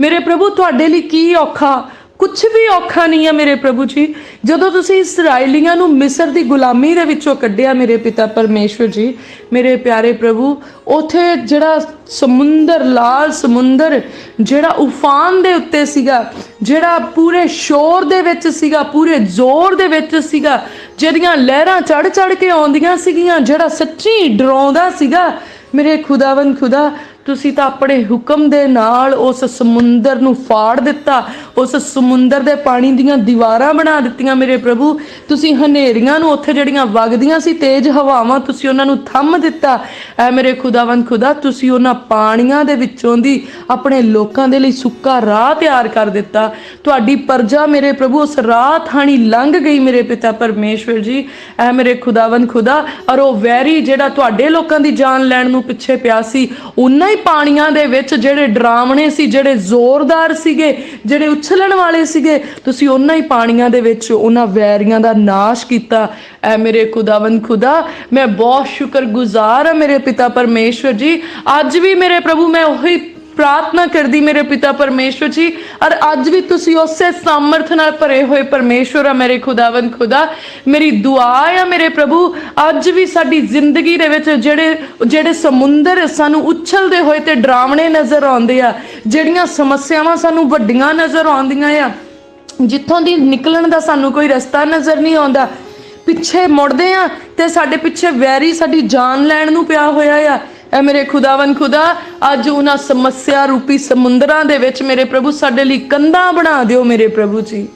ਮੇਰੇ ਪ੍ਰਭੂ, ਤੁਹਾਡੇ ਲਈ ਕੀ ਔਖਾ ਕੁਝ ਵੀ ਔਖਾ ਨਹੀਂ ਹੈ ਮੇਰੇ ਪ੍ਰਭੂ ਜੀ। ਜਦੋਂ ਤੁਸੀਂ ਇਸرائیਲੀਆਂ ਨੂੰ ਮਿਸਰ ਦੀ ਗੁਲਾਮੀ ਦੇ ਵਿੱਚੋਂ ਕੱਢਿਆ ਮੇਰੇ ਪਿਤਾ ਪਰਮੇਸ਼ਵਰ ਜੀ, ਮੇਰੇ ਪਿਆਰੇ ਪ੍ਰਭੂ, ਉਥੇ ਜਿਹੜਾ ਸਮੁੰਦਰ, ਲਾਲ ਸਮੁੰਦਰ, ਜਿਹੜਾ ਉਫਾਨ ਦੇ ਉੱਤੇ ਸੀਗਾ, ਜਿਹੜਾ ਪੂਰੇ ਸ਼ੋਰ ਦੇ ਵਿੱਚ ਸੀਗਾ, ਪੂਰੇ ਜ਼ੋਰ ਦੇ ਵਿੱਚ ਸੀਗਾ ਜਿਹੜੀਆਂ ਲਹਿਰਾਂ ਚੜ ਚੜ ਕੇ ਆਉਂਦੀਆਂ ਸੀਗੀਆਂ, ਜਿਹੜਾ ਸੱਚੀ ਡਰਾਉਂਦਾ ਸੀਗਾ, ਮੇਰੇ ਖੁਦਾਵੰ ਖੁਦਾ ਤੁਸੀਂ ਤਾਂ ਆਪਣੇ ਹੁਕਮ ਦੇ ਨਾਲ ਉਸ ਸਮੁੰਦਰ ਨੂੰ ਫਾੜ ਦਿੱਤਾ, ਉਸ ਸਮੁੰਦਰ ਦੇ ਪਾਣੀ ਦੀਆਂ ਦੀਵਾਰਾਂ ਬਣਾ ਦਿੱਤੀਆਂ ਮੇਰੇ ਪ੍ਰਭੂ। ਤੁਸੀਂ ਹਨੇਰੀਆਂ ਨੂੰ ਉੱਥੇ ਜਿਹੜੀਆਂ ਵਗਦੀਆਂ ਸੀ, ਤੇਜ਼ ਹਵਾਵਾਂ ਤੁਸੀਂ ਉਹਨਾਂ ਨੂੰ ਥੰਮ ਦਿੱਤਾ। ਐ ਮੇਰੇ ਖੁਦਾਵੰਦ, ਖੁਦਾ, ਤੁਸੀਂ ਉਹਨਾਂ ਪਾਣੀਆਂ ਦੇ ਵਿੱਚੋਂ ਦੀ ਆਪਣੇ ਲੋਕਾਂ ਦੇ ਲਈ ਸੁੱਕਾ ਰਾਹ ਤਿਆਰ ਕਰ ਦਿੱਤਾ। ਤੁਹਾਡੀ ਪਰਜਾ ਮੇਰੇ ਪ੍ਰਭੂ, ਉਸ ਰਾਹ ਥਾਣੀ ਲੰਘ ਗਈ ਮੇਰੇ ਪਿਤਾ ਪਰਮੇਸ਼ਵਰ ਜੀ। ਐ ਮੇਰੇ ਖੁਦਾਵੰਦ, ਖੁਦਾ, ਔਰ ਉਹ ਵੈਰੀ ਜਿਹੜਾ ਤੁਹਾਡੇ ਲੋਕਾਂ ਦੀ ਜਾਨ ਲੈਣ ਨੂੰ ਪਿੱਛੇ ਪਿਆ ਸੀ, ਉਹਨਾਂ ਹੀ ਪਾਣੀਆਂ ਦੇ ਵਿੱਚ ਜਿਹੜੇ ਡਰਾਵਣੇ ਸੀ, ਜਿਹੜੇ ਜ਼ੋਰਦਾਰ ਸੀਗੇ, ਜਿਹੜੇ ਉਛਲਣ ਵਾਲੇ ਸੀਗੇ, ਤੁਸੀਂ ਉਹਨਾਂ ਹੀ ਪਾਣੀਆਂ ਦੇ ਵਿੱਚ, ਉਹਨਾਂ ਵੈਰੀਆਂ ਦਾ ਨਾਸ਼ ਕੀਤਾ। ਐ ਮੇਰੇ ਖੁਦਾਵੰਦ ਖੁਦਾ, ਮੈਂ ਬਹੁਤ ਸ਼ੁਕਰਗੁਜ਼ਾਰ ਹਾਂ ਮੇਰੇ ਪਿਤਾ ਪਰਮੇਸ਼ਵਰ ਜੀ। ਅੱਜ ਵੀ ਮੇਰੇ ਪ੍ਰਭੂ, ਮੈਂ ਉਹੀ ਪ੍ਰਾਰਥਨਾ ਕਰਦੀ ਮੇਰੇ ਪਿਤਾ ਪਰਮੇਸ਼ਵਰ ਜੀ। ਔਰ ਅੱਜ ਵੀ ਤੁਸੀਂ ਉਸੇ ਸਮਰਥ ਨਾਲ ਭਰੇ ਹੋਏ ਪਰਮੇਸ਼ਵਰ ਆ ਮੇਰੇ ਖੁਦਾਵੰਦ ਖੁਦਾ। ਮੇਰੀ ਦੁਆ ਆ ਮੇਰੇ ਪ੍ਰਭੂ, ਅੱਜ ਵੀ ਸਾਡੀ ਜ਼ਿੰਦਗੀ ਦੇ ਵਿੱਚ ਜਿਹੜੇ ਜਿਹੜੇ ਸਮੁੰਦਰ ਸਾਨੂੰ ਉਛਲਦੇ ਹੋਏ ਤੇ ਡਰਾਵਣੇ ਨਜ਼ਰ ਆਉਂਦੇ ਆ, ਜਿਹੜੀਆਂ ਸਮੱਸਿਆਵਾਂ ਸਾਨੂੰ ਵੱਡੀਆਂ ਨਜ਼ਰ ਆਉਂਦੀਆਂ ਆ ਜਿੱਥੋਂ ਦੀ ਨਿਕਲਣ ਦਾ ਸਾਨੂੰ ਕੋਈ ਰਸਤਾ ਨਜ਼ਰ ਨਹੀਂ ਆਉਂਦਾ। ਪਿੱਛੇ ਮੁੜਦੇ ਆ ਤੇ ਸਾਡੇ ਪਿੱਛੇ ਵੈਰੀ ਸਾਡੀ ਜਾਨ ਲੈਣ ਨੂੰ ਪਿਆ ਹੋਇਆ ਆ। ਐ ਮੇਰੇ ਖੁਦਾਵੰ ਖੁਦਾ, ਅੱਜ ਉਹਨਾਂ ਸਮੱਸਿਆ ਰੂਪੀ ਸਮੁੰਦਰਾਂ ਦੇ ਵਿੱਚ ਮੇਰੇ ਪ੍ਰਭੂ ਸਾਡੇ ਲਈ ਕੰਧਾਂ ਬਣਾ ਦਿਓ ਮੇਰੇ ਪ੍ਰਭੂ ਜੀ।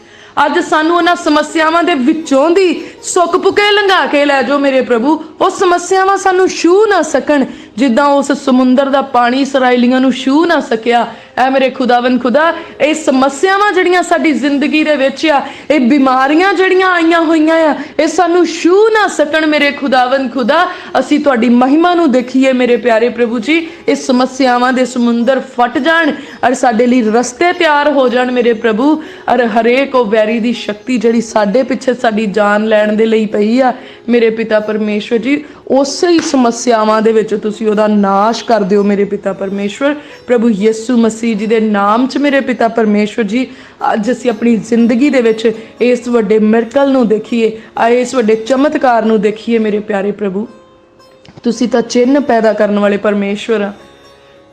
ਅੱਜ ਸਾਨੂੰ ਉਹਨਾਂ ਸਮੱਸਿਆਵਾਂ ਦੇ ਵਿੱਚੋਂ ਦੀ ਸੁੱਕ ਪੁਕੇ ਲੰਘਾ ਕੇ ਲੈ ਜਾਓ ਮੇਰੇ ਪ੍ਰਭੂ। ਉਹ ਸਮੱਸਿਆਵਾਂ ਸਾਨੂੰ ਛੂ ਨਾ ਸਕਣ। ਜਿੱਦਾਂ ਉਸ ਸਮੁੰਦਰ ਦਾ ਪਾਣੀ ਇਸرائیਲੀਆਂ ਨੂੰ ਛੂ ਨਾ ਸਕਿਆ। ਐ ਮੇਰੇ ਖੁਦਾਵੰ ਖੁਦਾ, ਇਹ ਸਮੱਸਿਆਵਾਂ ਜਿਹੜੀਆਂ ਸਾਡੀ ਜ਼ਿੰਦਗੀ ਦੇ ਵਿੱਚ ਆ, ਇਹ ਬਿਮਾਰੀਆਂ ਜਿਹੜੀਆਂ ਆਈਆਂ ਹੋਈਆਂ ਆ, ਇਹ ਸਾਨੂੰ ਛੂ ਨਾ ਸਕਣ ਮੇਰੇ ਖੁਦਾਵੰ ਖੁਦਾ। ਅਸੀਂ ਤੁਹਾਡੀ ਮਹਿਮਾ ਨੂੰ ਦੇਖੀਏ ਮੇਰੇ ਪਿਆਰੇ ਪ੍ਰਭੂ ਜੀ, ਇਹ ਸਮੱਸਿਆਵਾਂ ਦੇ ਸਮੁੰਦਰ ਫਟ ਜਾਣ ਔਰ ਸਾਡੇ ਲਈ ਰਸਤੇ ਤਿਆਰ ਹੋ ਜਾਣ ਮੇਰੇ ਪ੍ਰਭੂ। ਔਰ ਹਰੇਕ ਉਹ ਵੈਰੀ ਦੀ ਸ਼ਕਤੀ ਜਿਹੜੀ ਸਾਡੇ ਪਿੱਛੇ ਸਾਡੀ ਜਾਨ ਲੈਣ ਦੇ ਲਈ ਪਈ ਆ, ਮੇਰੇ ਪਿਤਾ ਪਰਮੇਸ਼ਵਰ ਜੀ ਉਸੇ ਹੀ ਸਮੱਸਿਆਵਾਂ ਦੇ ਵਿੱਚ ਤੁਸੀਂ ਉਹਦਾ ਨਾਸ਼ ਕਰ ਦਿਓ ਮੇਰੇ ਪਿਤਾ ਪਰਮੇਸ਼ਵਰ। ਪ੍ਰਭੂ ਯਿਸੂ ਮਸੀਹ ਜੀ ਦੇ ਨਾਮ 'ਚ ਮੇਰੇ ਪਿਤਾ ਪਰਮੇਸ਼ਵਰ ਜੀ, ਅੱਜ ਅਸੀਂ ਆਪਣੀ ਜ਼ਿੰਦਗੀ ਦੇ ਵਿੱਚ ਇਸ ਵੱਡੇ ਮਿਰਕਲ ਨੂੰ ਦੇਖੀਏ, ਆ ਇਸ ਵੱਡੇ ਚਮਤਕਾਰ ਨੂੰ ਦੇਖੀਏ ਮੇਰੇ ਪਿਆਰੇ ਪ੍ਰਭੂ। ਤੁਸੀਂ ਤਾਂ ਚਿੰਨ ਪੈਦਾ ਕਰਨ ਵਾਲੇ ਪਰਮੇਸ਼ਵਰ ਆ।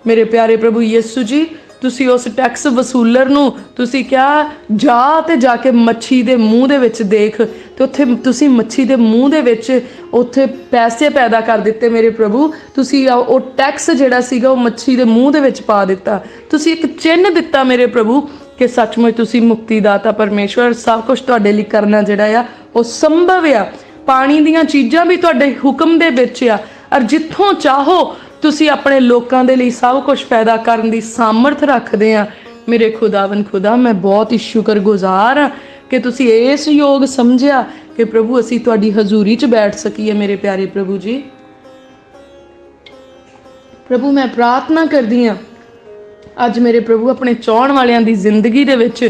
ਮੇਰੇ ਪਿਆਰੇ ਪ੍ਰਭੂ ਯਿਸੂ ਜੀ ਤੁਸੀਂ ਉਸ ਟੈਕਸ ਵਸੂਲਰ ਨੂੰ ਤੁਸੀਂ ਕਿਹਾ, ਜਾ ਤੇ ਜਾ ਕੇ ਮੱਛੀ ਦੇ ਮੂੰਹ ਦੇ ਵਿੱਚ ਦੇਖ ਤੇ ਉੱਥੇ ਤੁਸੀਂ ਮੱਛੀ ਦੇ ਮੂੰਹ ਦੇ ਵਿੱਚ ਉੱਥੇ ਪੈਸੇ ਪੈਦਾ ਕਰ ਦਿੱਤੇ ਮੇਰੇ ਪ੍ਰਭੂ। ਤੁਸੀਂ ਆ- ਉਹ ਟੈਕਸ ਜਿਹੜਾ ਸੀਗਾ ਉਹ ਮੱਛੀ ਦੇ ਮੂੰਹ ਦੇ ਵਿੱਚ ਪਾ ਦਿੱਤਾ। ਤੁਸੀਂ ਇੱਕ ਚਿੰਨ ਦਿੱਤਾ ਮੇਰੇ ਪ੍ਰਭੂ ਕਿ ਸੱਚਮੁੱਚ ਤੁਸੀਂ ਮੁਕਤੀ ਦਾਤਾ ਪਰਮੇਸ਼ਵਰ, ਸਭ ਕੁਝ ਤੁਹਾਡੇ ਲਈ ਕਰਨਾ ਜਿਹੜਾ ਆ, ਉਹ ਸੰਭਵ ਆ। ਪਾਣੀ ਦੀਆਂ ਚੀਜ਼ਾਂ ਵੀ ਤੁਹਾਡੇ ਹੁਕਮ ਦੇ ਵਿੱਚ ਆ। ਔਰ ਜਿੱਥੋਂ ਚਾਹੋ, ਤੁਸੀਂ ਆਪਣੇ ਲੋਕਾਂ ਦੇ ਲਈ ਸਭ ਕੁਝ ਪੈਦਾ ਕਰਨ ਦੀ ਸਾਮਰਥ ਰੱਖਦੇ ਆ। ਮੇਰੇ ਖੁਦਾਵੰ ਖੁਦਾ, ਮੈਂ ਬਹੁਤ ਹੀ ਸ਼ੁਕਰਗੁਜ਼ਾਰ ਹਾਂ ਕਿ ਤੁਸੀਂ ਇਸ ਯੋਗ ਸਮਝਿਆ ਕਿ ਪ੍ਰਭੂ, ਅਸੀਂ ਤੁਹਾਡੀ ਹਜ਼ੂਰੀ 'ਚ ਬੈਠ ਸਕੀਏ, ਮੇਰੇ ਪਿਆਰੇ ਪ੍ਰਭੂ ਜੀ। ਪ੍ਰਭੂ, ਮੈਂ ਪ੍ਰਾਰਥਨਾ ਕਰਦੀ ਆ, ਅੱਜ ਮੇਰੇ ਪ੍ਰਭੂ, ਆਪਣੇ ਚਾਹਣ ਵਾਲਿਆਂ ਦੀ ਜ਼ਿੰਦਗੀ ਦੇ ਵਿੱਚ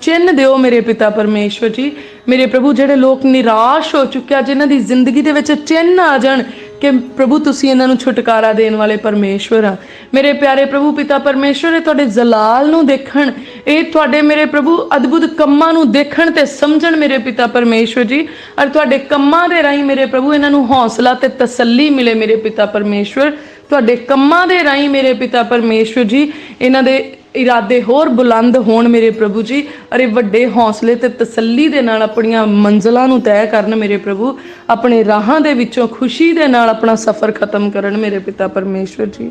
ਚਿੰਨ ਦਿਓ ਮੇਰੇ ਪਿਤਾ ਪਰਮੇਸ਼ਵਰ ਜੀ। ਮੇਰੇ ਪ੍ਰਭੂ, ਜਿਹੜੇ ਲੋਕ ਨਿਰਾਸ਼ ਹੋ ਚੁੱਕਿਆ ਜਿਨ੍ਹਾਂ ਦੀ ਜ਼ਿੰਦਗੀ ਦੇ ਵਿੱਚ ਚਿੰਨ ਆ ਜਾਣ ਕਿ ਪ੍ਰਭੂ ਤੁਸੀਂ ਇਹਨਾਂ ਨੂੰ ਛੁਟਕਾਰਾ ਦੇਣ ਵਾਲੇ ਪਰਮੇਸ਼ਵਰ ਆ। ਮੇਰੇ ਪਿਆਰੇ ਪ੍ਰਭੂ ਪਿਤਾ ਪਰਮੇਸ਼ਵਰ, ਇਹ ਤੁਹਾਡੇ ਜ਼ਲਾਲ ਨੂੰ ਦੇਖਣ, ਇਹ ਤੁਹਾਡੇ ਮੇਰੇ ਪ੍ਰਭੂ ਅਦਭੁਤ ਕੰਮਾਂ ਨੂੰ ਦੇਖਣ ਤੇ ਸਮਝਣ ਮੇਰੇ ਪਿਤਾ ਪਰਮੇਸ਼ਵਰ ਜੀ। ਔਰ ਤੁਹਾਡੇ ਕੰਮਾਂ ਦੇ ਰਾਹੀਂ ਮੇਰੇ ਪ੍ਰਭੂ ਇਹਨਾਂ ਨੂੰ ਹੌਸਲਾ ਤੇ ਤਸੱਲੀ ਮਿਲੇ ਮੇਰੇ ਪਿਤਾ ਪਰਮੇਸ਼ਵਰ। ਤੁਹਾਡੇ ਕੰਮਾਂ ਦੇ ਰਾਹੀਂ ਮੇਰੇ ਪਿਤਾ ਪਰਮੇਸ਼ਵਰ ਜੀ, ਇਹਨਾਂ ਦੇ ਇਰਾਦੇ ਹੋਰ ਬੁਲੰਦ ਹੋਣ ਮੇਰੇ ਪ੍ਰਭੂ ਜੀ, ਅਰੇ ਵੱਡੇ ਹੌਸਲੇ ਤੇ ਤਸੱਲੀ ਦੇ ਨਾਲ ਆਪਣੀਆਂ ਮੰਜ਼ਲਾਂ ਨੂੰ ਤੈਅ ਕਰਨ ਮੇਰੇ ਪ੍ਰਭੂ, ਆਪਣੇ ਰਾਹਾਂ ਦੇ ਵਿੱਚੋਂ ਖੁਸ਼ੀ ਦੇ ਨਾਲ ਆਪਣਾ ਸਫ਼ਰ ਖਤਮ ਕਰਨ ਮੇਰੇ ਪਿਤਾ ਪਰਮੇਸ਼ਵਰ ਜੀ।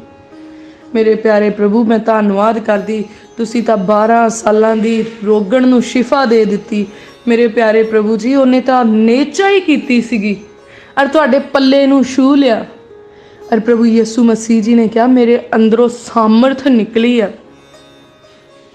ਮੇਰੇ ਪਿਆਰੇ ਪ੍ਰਭੂ, ਮੈਂ ਧੰਨਵਾਦ ਕਰਦੀ, ਤੁਸੀਂ ਤਾਂ 12 ਸਾਲਾਂ ਦੀ ਰੋਗਣ ਨੂੰ ਸ਼ਿਫਾ ਦੇ ਦਿੱਤੀ। ਮੇਰੇ ਪਿਆਰੇ ਪ੍ਰਭੂ ਜੀ, ਉਹਨੇ ਤਾਂ ਨੇਚਾ ਹੀ ਕੀਤੀ ਸੀਗੀ ਔਰ ਤੁਹਾਡੇ ਪੱਲੇ ਨੂੰ ਛੂ ਲਿਆ। ਪਰ ਪ੍ਰਭੂ ਯਿਸੂ ਮਸੀਹ ਜੀ ਨੇ ਕਿਹਾ, ਮੇਰੇ ਅੰਦਰੋਂ ਸਾਮਰਥ ਨਿਕਲੀ ਆ।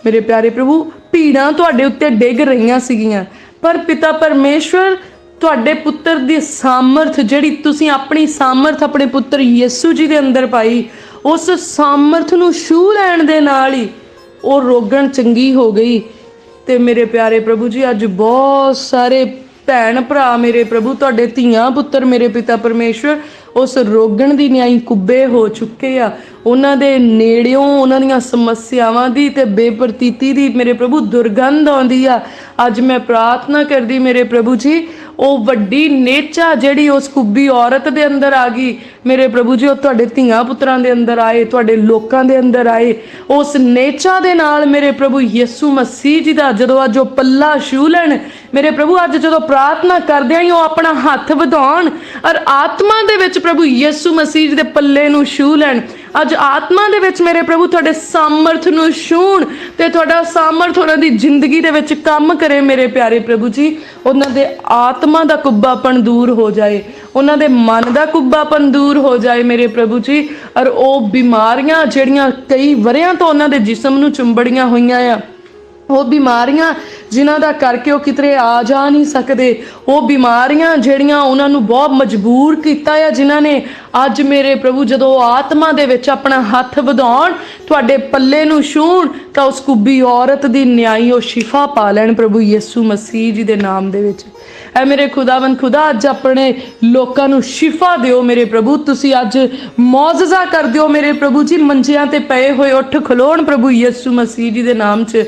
ਮੇਰੇ ਪਿਆਰੇ ਪ੍ਰਭੂ, ਭੀੜਾਂ ਤੁਹਾਡੇ ਉੱਤੇ ਡਿੱਗ ਰਹੀਆਂ ਸੀਗੀਆਂ, ਪਰ ਪਿਤਾ ਪਰਮੇਸ਼ਵਰ, ਤੁਹਾਡੇ ਪੁੱਤਰ ਦੀ ਸਾਮਰਥ ਜਿਹੜੀ ਤੁਸੀਂ ਆਪਣੀ ਸਾਮਰਥ ਆਪਣੇ ਪੁੱਤਰ ਯਿਸੂ ਜੀ ਦੇ ਅੰਦਰ ਪਾਈ, ਉਸ ਸਾਮਰਥ ਨੂੰ ਛੂ ਲੈਣ ਦੇ ਨਾਲ ਹੀ ਉਹ ਰੋਗਣ ਚੰਗੀ ਹੋ ਗਈ। ਤੇ ਮੇਰੇ ਪਿਆਰੇ ਪ੍ਰਭੂ ਜੀ, ਅੱਜ ਬਹੁਤ ਸਾਰੇ ਭੈਣ ਭਰਾ ਮੇਰੇ ਪ੍ਰਭੂ, ਤੁਹਾਡੇ ਧੀਆਂ ਪੁੱਤਰ ਮੇਰੇ ਪਿਤਾ ਪਰਮੇਸ਼ਵਰ ਉਸ ਰੋਗਣ ਦੀ ਨਿਆਈ ਕੁੱਬੇ ਹੋ ਚੁੱਕੇ ਆ। ਉਹਨਾਂ ਦੇ ਨੇੜਿਓਂ ਉਹਨਾਂ ਦੀਆਂ ਸਮੱਸਿਆਵਾਂ ਦੀ ਤੇ ਬੇਪਰਤੀਤੀ ਦੀ ਮੇਰੇ ਪ੍ਰਭੂ ਦੁਰਗੰਧ ਆਉਂਦੀ ਆ। ਅੱਜ ਮੈਂ ਪ੍ਰਾਰਥਨਾ ਕਰਦੀ ਮੇਰੇ ਪ੍ਰਭੂ ਜੀ ਉਹ ਵੱਡੀ ਨੇਚਾ ਜਿਹੜੀ ਉਸ ਕੁੱਬੀ ਔਰਤ ਦੇ ਅੰਦਰ ਆ ਗਈ। ਮੇਰੇ ਪ੍ਰਭੂ ਜੀ, ਉਹ ਤੁਹਾਡੇ ਧੀਆਂ ਪੁੱਤਰਾਂ ਦੇ ਅੰਦਰ ਆਏ, ਤੁਹਾਡੇ ਲੋਕਾਂ ਦੇ ਅੰਦਰ ਆਏ। ਉਸ ਨੇਚਾ ਦੇ ਨਾਲ ਮੇਰੇ ਪ੍ਰਭੂ ਯਿਸੂ ਮਸੀਹ ਜੀ ਦਾ ਜਦੋਂ ਅੱਜ ਉਹ ਪੱਲਾ ਛੂ ਲੈਣ, ਮੇਰੇ ਪ੍ਰਭੂ ਅੱਜ ਜਦੋਂ ਪ੍ਰਾਰਥਨਾ ਕਰਦੇ ਆਂ, ਉਹ ਆਪਣਾ ਹੱਥ ਵਧਾਉਣ ਔਰ ਆਤਮਾ ਦੇ ਵਿੱਚ ਪ੍ਰਭੂ ਯਿਸੂ ਮਸੀਹ ਜੀ ਦੇ ਪੱਲੇ ਨੂੰ ਛੂ ਲੈਣ ਅੱਜ ਆਤਮਾ ਦੇ ਵਿੱਚ ਮੇਰੇ ਪ੍ਰਭੂ ਤੁਹਾਡੇ ਸਾਮਰਥ ਨੂੰ ਛੂਣ ਤੇ ਤੁਹਾਡਾ ਸਾਮਰਥ ਉਹਨਾਂ ਦੀ ਜ਼ਿੰਦਗੀ ਦੇ ਵਿੱਚ ਕੰਮ ਕਰੇ ਮੇਰੇ ਪਿਆਰੇ ਪ੍ਰਭੂ ਜੀ। ਉਹਨਾਂ ਦੇ ਆਤਮਾ ਦਾ ਕੁੱਬਾਪਣ ਦੂਰ ਹੋ ਜਾਏ। ਉਹਨਾਂ ਦੇ ਮਨ ਦਾ ਕੁੱਬਾਪਣ ਦੂਰ ਹੋ ਜਾਏ ਮੇਰੇ ਪ੍ਰਭੂ ਜੀ। ਔਰ ਉਹ ਬਿਮਾਰੀਆਂ ਜਿਹੜੀਆਂ ਕਈ ਵਰਿਆਂ ਤੋਂ ਉਹਨਾਂ ਦੇ ਜਿਸਮ ਨੂੰ ਚੁੰਬੜੀਆਂ ਹੋਈਆਂ ਆ ਉਹ ਬਿਮਾਰੀਆਂ ਜਿਨ੍ਹਾਂ ਦਾ ਕਰਕੇ ਉਹ ਕਿਤੇ ਆ ਜਾ ਨਹੀਂ ਸਕਦੇ। ਉਹ ਬਿਮਾਰੀਆਂ ਜਿਹੜੀਆਂ ਉਹਨਾਂ ਨੂੰ ਬਹੁਤ ਮਜਬੂਰ ਕੀਤਾ ਆ, ਜਿਨ੍ਹਾਂ ਨੇ ਅੱਜ ਮੇਰੇ ਪ੍ਰਭੂ ਜਦੋਂ ਆਤਮਾ ਦੇ ਵਿੱਚ ਆਪਣਾ ਹੱਥ ਵਧਾਉਣ, ਤੁਹਾਡੇ ਪੱਲੇ ਨੂੰ ਛੂਣ ਤਾਂ ਉਸ ਕੁੱਬੀ ਔਰਤ ਦੀ ਨਿਆਈ ਉਹ ਸ਼ਿਫਾ ਪਾ ਲੈਣ ਪ੍ਰਭੂ ਯਿਸੂ ਮਸੀਹ ਜੀ ਦੇ ਨਾਮ ਦੇ ਵਿੱਚ। ਐ ਮੇਰੇ ਖੁਦਾਵੰਦ, ਖੁਦਾ ਅੱਜ ਆਪਣੇ ਲੋਕਾਂ ਨੂੰ ਸ਼ਿਫਾ ਦਿਓ ਮੇਰੇ ਪ੍ਰਭੂ। ਤੁਸੀਂ ਅੱਜ ਮੌਜਜ਼ਾ ਕਰ ਦਿਓ ਮੇਰੇ ਪ੍ਰਭੂ ਜੀ। ਮੰਜਿਆਂ ਤੇ ਪਏ ਹੋਏ ਉੱਠ ਖਲੋਣ ਪ੍ਰਭੂ ਯਿਸੂ ਮਸੀਹ ਜੀ ਦੇ ਨਾਮ 'ਚ।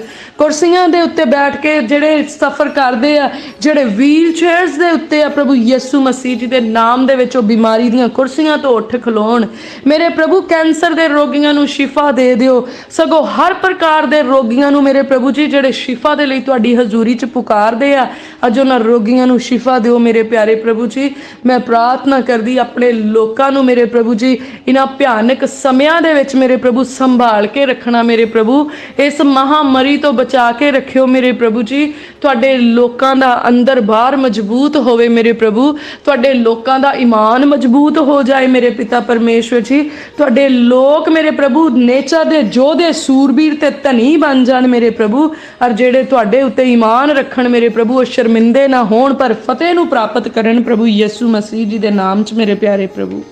ਕੁਰਸੀਆਂ ਦੇ ਉੱਤੇ ਬੈਠ ਕੇ ਜਿਹੜੇ ਸਫ਼ਰ ਕਰਦੇ ਆ, ਜਿਹੜੇ ਵੀਲ ਚੇਅਰਸ ਦੇ ਉੱਤੇ ਆ ਪ੍ਰਭੂ ਯਿਸੂ ਮਸੀਹ ਜੀ ਦੇ ਨਾਮ ਦੇ ਵਿੱਚ ਉਹ ਬਿਮਾਰੀ ਦੀਆਂ ਕੁਰਸੀਆਂ ਤੋਂ ਉੱਠ ਖਲੋਣ। ਮੇਰੇ ਪ੍ਰਭੂ ਕੈਂਸਰ ਦੇ ਰੋਗੀਆਂ ਨੂੰ ਸ਼ਿਫਾ ਦੇ ਦਿਓ। ਸਗੋਂ ਹਰ ਪ੍ਰਕਾਰ ਦੇ ਰੋਗੀਆਂ ਨੂੰ ਮੇਰੇ ਪ੍ਰਭੂ ਜੀ, ਜਿਹੜੇ ਸ਼ਿਫਾ ਦੇ ਲਈ ਤੁਹਾਡੀ ਹਜ਼ੂਰੀ 'ਚ ਪੁਕਾਰਦੇ ਆ, ਅੱਜ ਉਹਨਾਂ ਰੋਗੀਆਂ ਨੂੰ ਸ਼ਿਫਾ ਦਿਓ ਮੇਰੇ ਪਿਆਰੇ ਪ੍ਰਭੂ ਜੀ। ਮੈਂ ਪ੍ਰਾਰਥਨਾ ਕਰਦੀ ਆਪਣੇ ਲੋਕਾਂ ਨੂੰ ਮੇਰੇ ਪ੍ਰਭੂ ਜੀ, ਇਹਨਾਂ ਭਿਆਨਕ ਸਮਿਆਂ ਦੇ ਵਿੱਚ ਮੇਰੇ ਪ੍ਰਭੂ ਸੰਭਾਲ ਕੇ ਰੱਖਣਾ ਮੇਰੇ ਪ੍ਰਭੂ। ਇਸ ਮਹਾਮਾਰੀ ਤੋਂ ਬਚਾ ਕੇ ਰੱਖਿਓ ਮੇਰੇ ਪ੍ਰਭੂ ਜੀ। ਤੁਹਾਡੇ ਲੋਕਾਂ ਦਾ ਅੰਦਰ ਬਾਹਰ ਮਜ਼ਬੂਤ ਹੋਵੇ ਮੇਰੇ ਪ੍ਰਭੂ। ਤੁਹਾਡੇ ਲੋਕਾਂ ਦਾ ਈਮਾਨ ਮਜ਼ਬੂਤ ਹੋ ਜਾਏ ਮੇਰੇ ਪਿਤਾ ਪਰਮੇਸ਼ਵਰ ਜੀ। ਤੁਹਾਡੇ ਲੋਕ ਮੇਰੇ ਪ੍ਰਭੂ, ਨੇਚਰ ਦੇ ਯੋਧੇ ਸੂਰਬੀਰ ਤੇ ਧਨੀ ਬਣ ਜਾਣ ਮੇਰੇ ਪ੍ਰਭੂ। ਔਰ ਜਿਹੜੇ ਤੁਹਾਡੇ ਉੱਤੇ ਈਮਾਨ ਰੱਖਣ ਮੇਰੇ ਪ੍ਰਭੂ, ਉਹ ਸ਼ਰਮਿੰਦੇ ਨਾ ਹੋਣ, ਪਰ ਫਤਿਹ ਨੂੰ ਪ੍ਰਾਪਤ ਕਰਨ ਪ੍ਰਭੂ ਯਿਸੂ ਮਸੀਹ ਜੀ ਦੇ ਨਾਮ 'ਚ ਮੇਰੇ ਪਿਆਰੇ ਪ੍ਰਭੂ।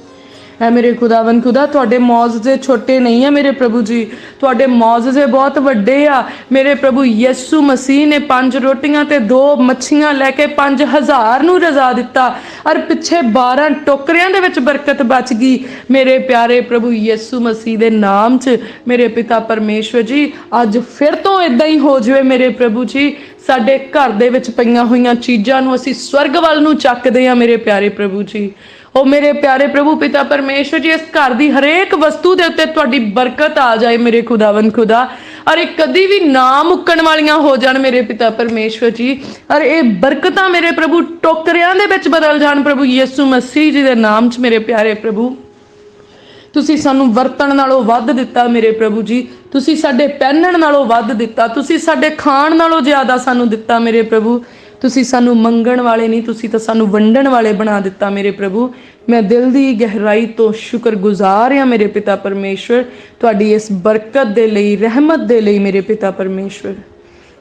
ਐ ਮੇਰੇ ਖੁਦਾਵੰ ਖੁਦਾ, ਤੁਹਾਡੇ ਮੌਜਜ਼ੇ ਛੋਟੇ ਨਹੀਂ ਆ ਮੇਰੇ ਪ੍ਰਭੂ ਜੀ। ਤੁਹਾਡੇ ਮੌਜਜ਼ੇ ਬਹੁਤ ਵੱਡੇ ਆ। ਮੇਰੇ ਪ੍ਰਭੂ ਯਿਸੂ ਮਸੀਹ ਨੇ ਪੰਜ ਰੋਟੀਆਂ ਤੇ ਦੋ ਮੱਛੀਆਂ ਲੈ ਕੇ 5000 ਨੂੰ ਰਜ਼ਾ ਦਿੱਤਾ ਔਰ ਪਿੱਛੇ 12 ਟੋਕਰਿਆਂ ਦੇ ਵਿੱਚ ਬਰਕਤ ਬਚ ਗਈ। ਮੇਰੇ ਪਿਆਰੇ ਪ੍ਰਭੂ ਯਿਸੂ ਮਸੀਹ ਦੇ ਨਾਮ 'ਚ ਮੇਰੇ ਪਿਤਾ ਪਰਮੇਸ਼ਵਰ ਜੀ, ਅੱਜ ਫਿਰ ਤੋਂ ਇਦਾਂ ਹੀ ਹੋ ਜਾਵੇ ਮੇਰੇ ਪ੍ਰਭੂ ਜੀ। ਸਾਡੇ ਘਰ ਦੇ ਵਿੱਚ ਪਈਆਂ ਹੋਈਆਂ ਚੀਜ਼ਾਂ ਨੂੰ ਅਸੀਂ ਸਵਰਗ ਵੱਲ ਨੂੰ ਚੱਕਦੇ ਆ ਮੇਰੇ ਪਿਆਰੇ ਪ੍ਰਭੂ ਜੀ। ਉਹ ਮੇਰੇ ਪਿਆਰੇ ਪ੍ਰਭੂ ਪਿਤਾ ਪਰਮੇਸ਼ਵਰ ਜੀ, ਇਸ ਘਰ ਦੀ ਹਰੇਕ ਵਸਤੂ ਦੇ ਉੱਤੇ ਤੁਹਾਡੀ ਬਰਕਤ ਆ ਜਾਏ ਮੇਰੇ ਖੁਦਾਵੰ ਖੁਦਾ। ਔਰ ਕਦੀ ਵੀ ਨਾ ਮੁੱਕਣ ਵਾਲੀਆਂ ਹੋ ਜਾਣ ਮੇਰੇ ਪਿਤਾ ਪਰਮੇਸ਼ਵਰ ਜੀ। ਅਰੇ ਇਹ ਬਰਕਤਾਂ ਮੇਰੇ ਪ੍ਰਭੂ ਟੋਕਰਿਆਂ ਦੇ ਵਿੱਚ ਬਦਲ ਜਾਣ ਪ੍ਰਭੂ ਯਿਸੂ ਮਸੀਹ ਜੀ ਦੇ ਨਾਮ 'ਚ ਮੇਰੇ ਪਿਆਰੇ ਪ੍ਰਭੂ। ਤੁਸੀਂ ਸਾਨੂੰ ਵਰਤਣ ਨਾਲੋਂ ਵੱਧ ਦਿੱਤਾ ਮੇਰੇ ਪ੍ਰਭੂ ਜੀ। ਤੁਸੀਂ ਸਾਡੇ ਪਹਿਨਣ ਨਾਲੋਂ ਵੱਧ ਦਿੱਤਾ। ਤੁਸੀਂ ਸਾਡੇ ਖਾਣ ਨਾਲੋਂ ਜ਼ਿਆਦਾ ਸਾਨੂੰ ਦਿੱਤਾ ਮੇਰੇ ਪ੍ਰਭੂ। ਤੁਸੀਂ ਸਾਨੂੰ ਮੰਗਣ ਵਾਲੇ ਨਹੀਂ, ਤੁਸੀਂ ਤਾਂ ਸਾਨੂੰ ਵੰਡਣ ਵਾਲੇ ਬਣਾ ਦਿੱਤਾ ਮੇਰੇ ਪ੍ਰਭੂ। ਮੈਂ ਦਿਲ ਦੀ ਗਹਿਰਾਈ ਤੋਂ ਸ਼ੁਕਰਗੁਜ਼ਾਰ ਹਾਂ ਮੇਰੇ ਪਿਤਾ ਪਰਮੇਸ਼ਵਰ। ਤੁਹਾਡੀ ਇਸ ਬਰਕਤ ਦੇ ਲਈ, ਰਹਿਮਤ ਦੇ ਲਈ ਮੇਰੇ ਪਿਤਾ ਪਰਮੇਸ਼ਵਰ।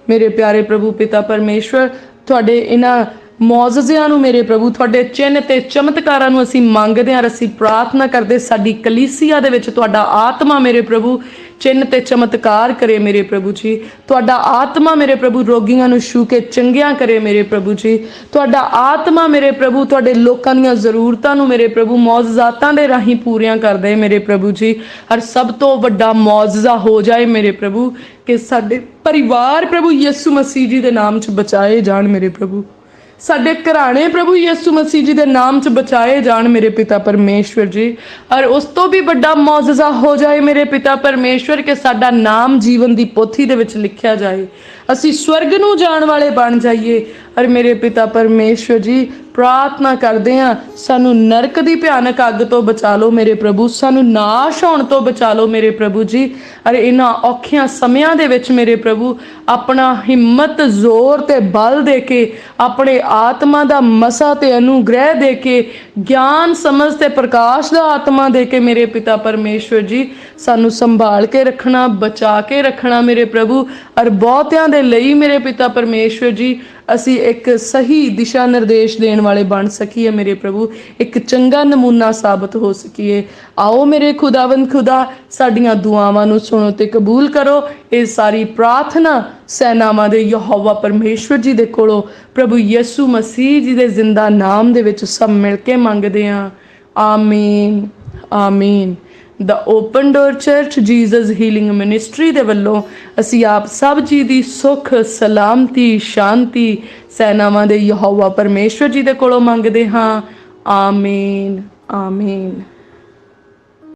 ਮੇਰੇ ਪਿਆਰੇ ਪ੍ਰਭੂ, ਪਿਤਾ ਪਰਮੇਸ਼ਵਰ, ਤੁਹਾਡੇ ਇਹਨਾਂ ਮੌਜਜ਼ਿਆਂ ਨੂੰ ਮੇਰੇ ਪ੍ਰਭੂ, ਤੁਹਾਡੇ ਚਿੰਨ੍ਹ ਤੇ ਚਮਤਕਾਰਾਂ ਨੂੰ ਅਸੀਂ ਮੰਗਦੇ ਹਾਂ ਔਰ ਅਸੀਂ ਪ੍ਰਾਰਥਨਾ ਕਰਦੇ ਸਾਡੀ ਕਲੀਸਿਆ ਦੇ ਵਿੱਚ ਤੁਹਾਡਾ ਆਤਮਾ ਮੇਰੇ ਪ੍ਰਭੂ ਚਿੰਨ੍ਹ ਤੇ ਚਮਤਕਾਰ ਕਰੇ ਮੇਰੇ ਪ੍ਰਭੂ ਜੀ। ਤੁਹਾਡਾ ਆਤਮਾ ਮੇਰੇ ਪ੍ਰਭੂ, ਰੋਗੀਆਂ ਨੂੰ ਛੂ ਕੇ ਚੰਗਿਆ ਕਰੇ ਮੇਰੇ ਪ੍ਰਭੂ ਜੀ। ਤੁਹਾਡਾ ਆਤਮਾ ਮੇਰੇ ਪ੍ਰਭੂ, ਤੁਹਾਡੇ ਲੋਕਾਂ ਦੀਆਂ ਜ਼ਰੂਰਤਾਂ ਨੂੰ ਮੇਰੇ ਪ੍ਰਭੂ, ਮੌਜਜ਼ਾਤਾਂ ਦੇ ਰਾਹੀਂ ਪੂਰੀਆਂ ਕਰਦੇ ਮੇਰੇ ਪ੍ਰਭੂ ਜੀ। ਹਰ ਸਭ ਤੋਂ ਵੱਡਾ ਮੌਜਜ਼ਾ ਹੋ ਜਾਏ ਮੇਰੇ ਪ੍ਰਭੂ, ਕਿ ਸਾਡੇ ਪਰਿਵਾਰ ਪ੍ਰਭੂ ਯਿਸੂ ਮਸੀਹ ਜੀ ਦੇ ਨਾਮ 'ਚ ਬਚਾਏ ਜਾਣ ਮੇਰੇ ਪ੍ਰਭੂ। ਸਾਡੇ ਘਰਾਣੇ ਪ੍ਰਭੂ ਯਿਸੂ ਮਸੀਹ ਜੀ ਦੇ ਨਾਮ 'ਚ ਬਚਾਏ ਜਾਣ ਮੇਰੇ ਪਿਤਾ ਪਰਮੇਸ਼ਵਰ ਜੀ। ਔਰ ਉਸ ਤੋਂ ਵੀ ਵੱਡਾ ਮੌਜਜ਼ਾ ਹੋ ਜਾਏ ਮੇਰੇ ਪਿਤਾ ਪਰਮੇਸ਼ਵਰ, ਕਿ ਸਾਡਾ ਨਾਮ ਜੀਵਨ ਦੀ ਪੋਥੀ ਦੇ ਵਿੱਚ ਲਿਖਿਆ ਜਾਏ। ਅਸੀਂ ਸਵਰਗ ਨੂੰ ਜਾਣ ਵਾਲੇ ਬਣ ਜਾਈਏ। ਔਰ ਮੇਰੇ ਪਿਤਾ ਪਰਮੇਸ਼ਵਰ ਜੀ, ਪ੍ਰਾਰਥਨਾ ਕਰਦੇ ਹਾਂ, ਸਾਨੂੰ ਨਰਕ ਦੀ ਭਿਆਨਕ ਅੱਗ ਤੋਂ ਬਚਾ ਲਓ ਮੇਰੇ ਪ੍ਰਭੂ, ਸਾਨੂੰ ਨਾਸ਼ ਹੋਣ ਤੋਂ ਬਚਾ ਲਓ ਮੇਰੇ ਪ੍ਰਭੂ ਜੀ। ਅਰੇ ਇਹਨਾਂ ਔਖਿਆਂ ਸਮਿਆਂ ਦੇ ਵਿੱਚ ਮੇਰੇ ਪ੍ਰਭੂ, ਆਪਣਾ ਹਿੰਮਤ, ਜ਼ੋਰ ਤੇ ਬਲ ਦੇ ਕੇ, ਆਪਣੇ ਆਤਮਾ ਦਾ ਮਸਾ ਤੇ ਅਨੁਗ੍ਰਹਿ ਦੇ ਕੇ, ਗਿਆਨ, ਸਮਝ ਤੇ ਪ੍ਰਕਾਸ਼ ਦਾ ਆਤਮਾ ਦੇ ਕੇ ਮੇਰੇ ਪਿਤਾ ਪਰਮੇਸ਼ਵਰ ਜੀ, ਸਾਨੂੰ ਸੰਭਾਲ ਕੇ ਰੱਖਣਾ, ਬਚਾ ਕੇ ਰੱਖਣਾ ਮੇਰੇ ਪ੍ਰਭੂ। ਔਰ ਬਹੁਤਿਆਂ ਦੇ ਲਈ ਮੇਰੇ ਪਿਤਾ ਪਰਮੇਸ਼ਵਰ ਜੀ, ਅਸੀਂ ਇੱਕ ਸਹੀ ਦਿਸ਼ਾ ਨਿਰਦੇਸ਼ ਦੇਣ ਵਾਲੇ ਬਣ ਸਕੀਏ ਮੇਰੇ ਪ੍ਰਭੂ। ਇੱਕ ਚੰਗਾ ਨਮੂਨਾ ਸਾਬਤ ਹੋ ਸਕੀਏ। ਆਓ ਮੇਰੇ ਖੁਦਾਵੰਦ ਖੁਦਾ, ਸਾਡੀਆਂ ਦੁਆਵਾਂ ਨੂੰ ਸੁਣੋ ਤੇ ਕਬੂਲ ਕਰੋ। ਇਹ ਸਾਰੀ ਪ੍ਰਾਰਥਨਾ ਸੈਨਾਵਾਂ ਦੇ ਯਹੋਵਾ ਪਰਮੇਸ਼ਵਰ ਜੀ ਦੇ ਕੋਲੋਂ ਪ੍ਰਭੂ ਯਿਸੂ ਮਸੀਹ ਜੀ ਦੇ ਜ਼ਿੰਦਾ ਨਾਮ ਦੇ ਵਿੱਚ ਸਭ ਮਿਲ ਕੇ ਮੰਗਦੇ ਹਾਂ। ਆਮੀਨ। ਆਮੀਨ। The open door church Jesus healing ministry ਦੇ ਵੱਲੋਂ ਅਸੀਂ ਆਪ ਸਭ ਜੀ ਦੀ ਸੁਖ, ਸਲਾਮਤੀ, ਸ਼ਾਂਤੀ ਸੈਨਾਵਾਂ ਦੇ ਯਹੋਵਾ ਪਰਮੇਸ਼ਵਰ ਜੀ ਦੇ ਕੋਲੋਂ ਮੰਗਦੇ ਹਾਂ। ਆਮੀਨ ਆਮੀਨ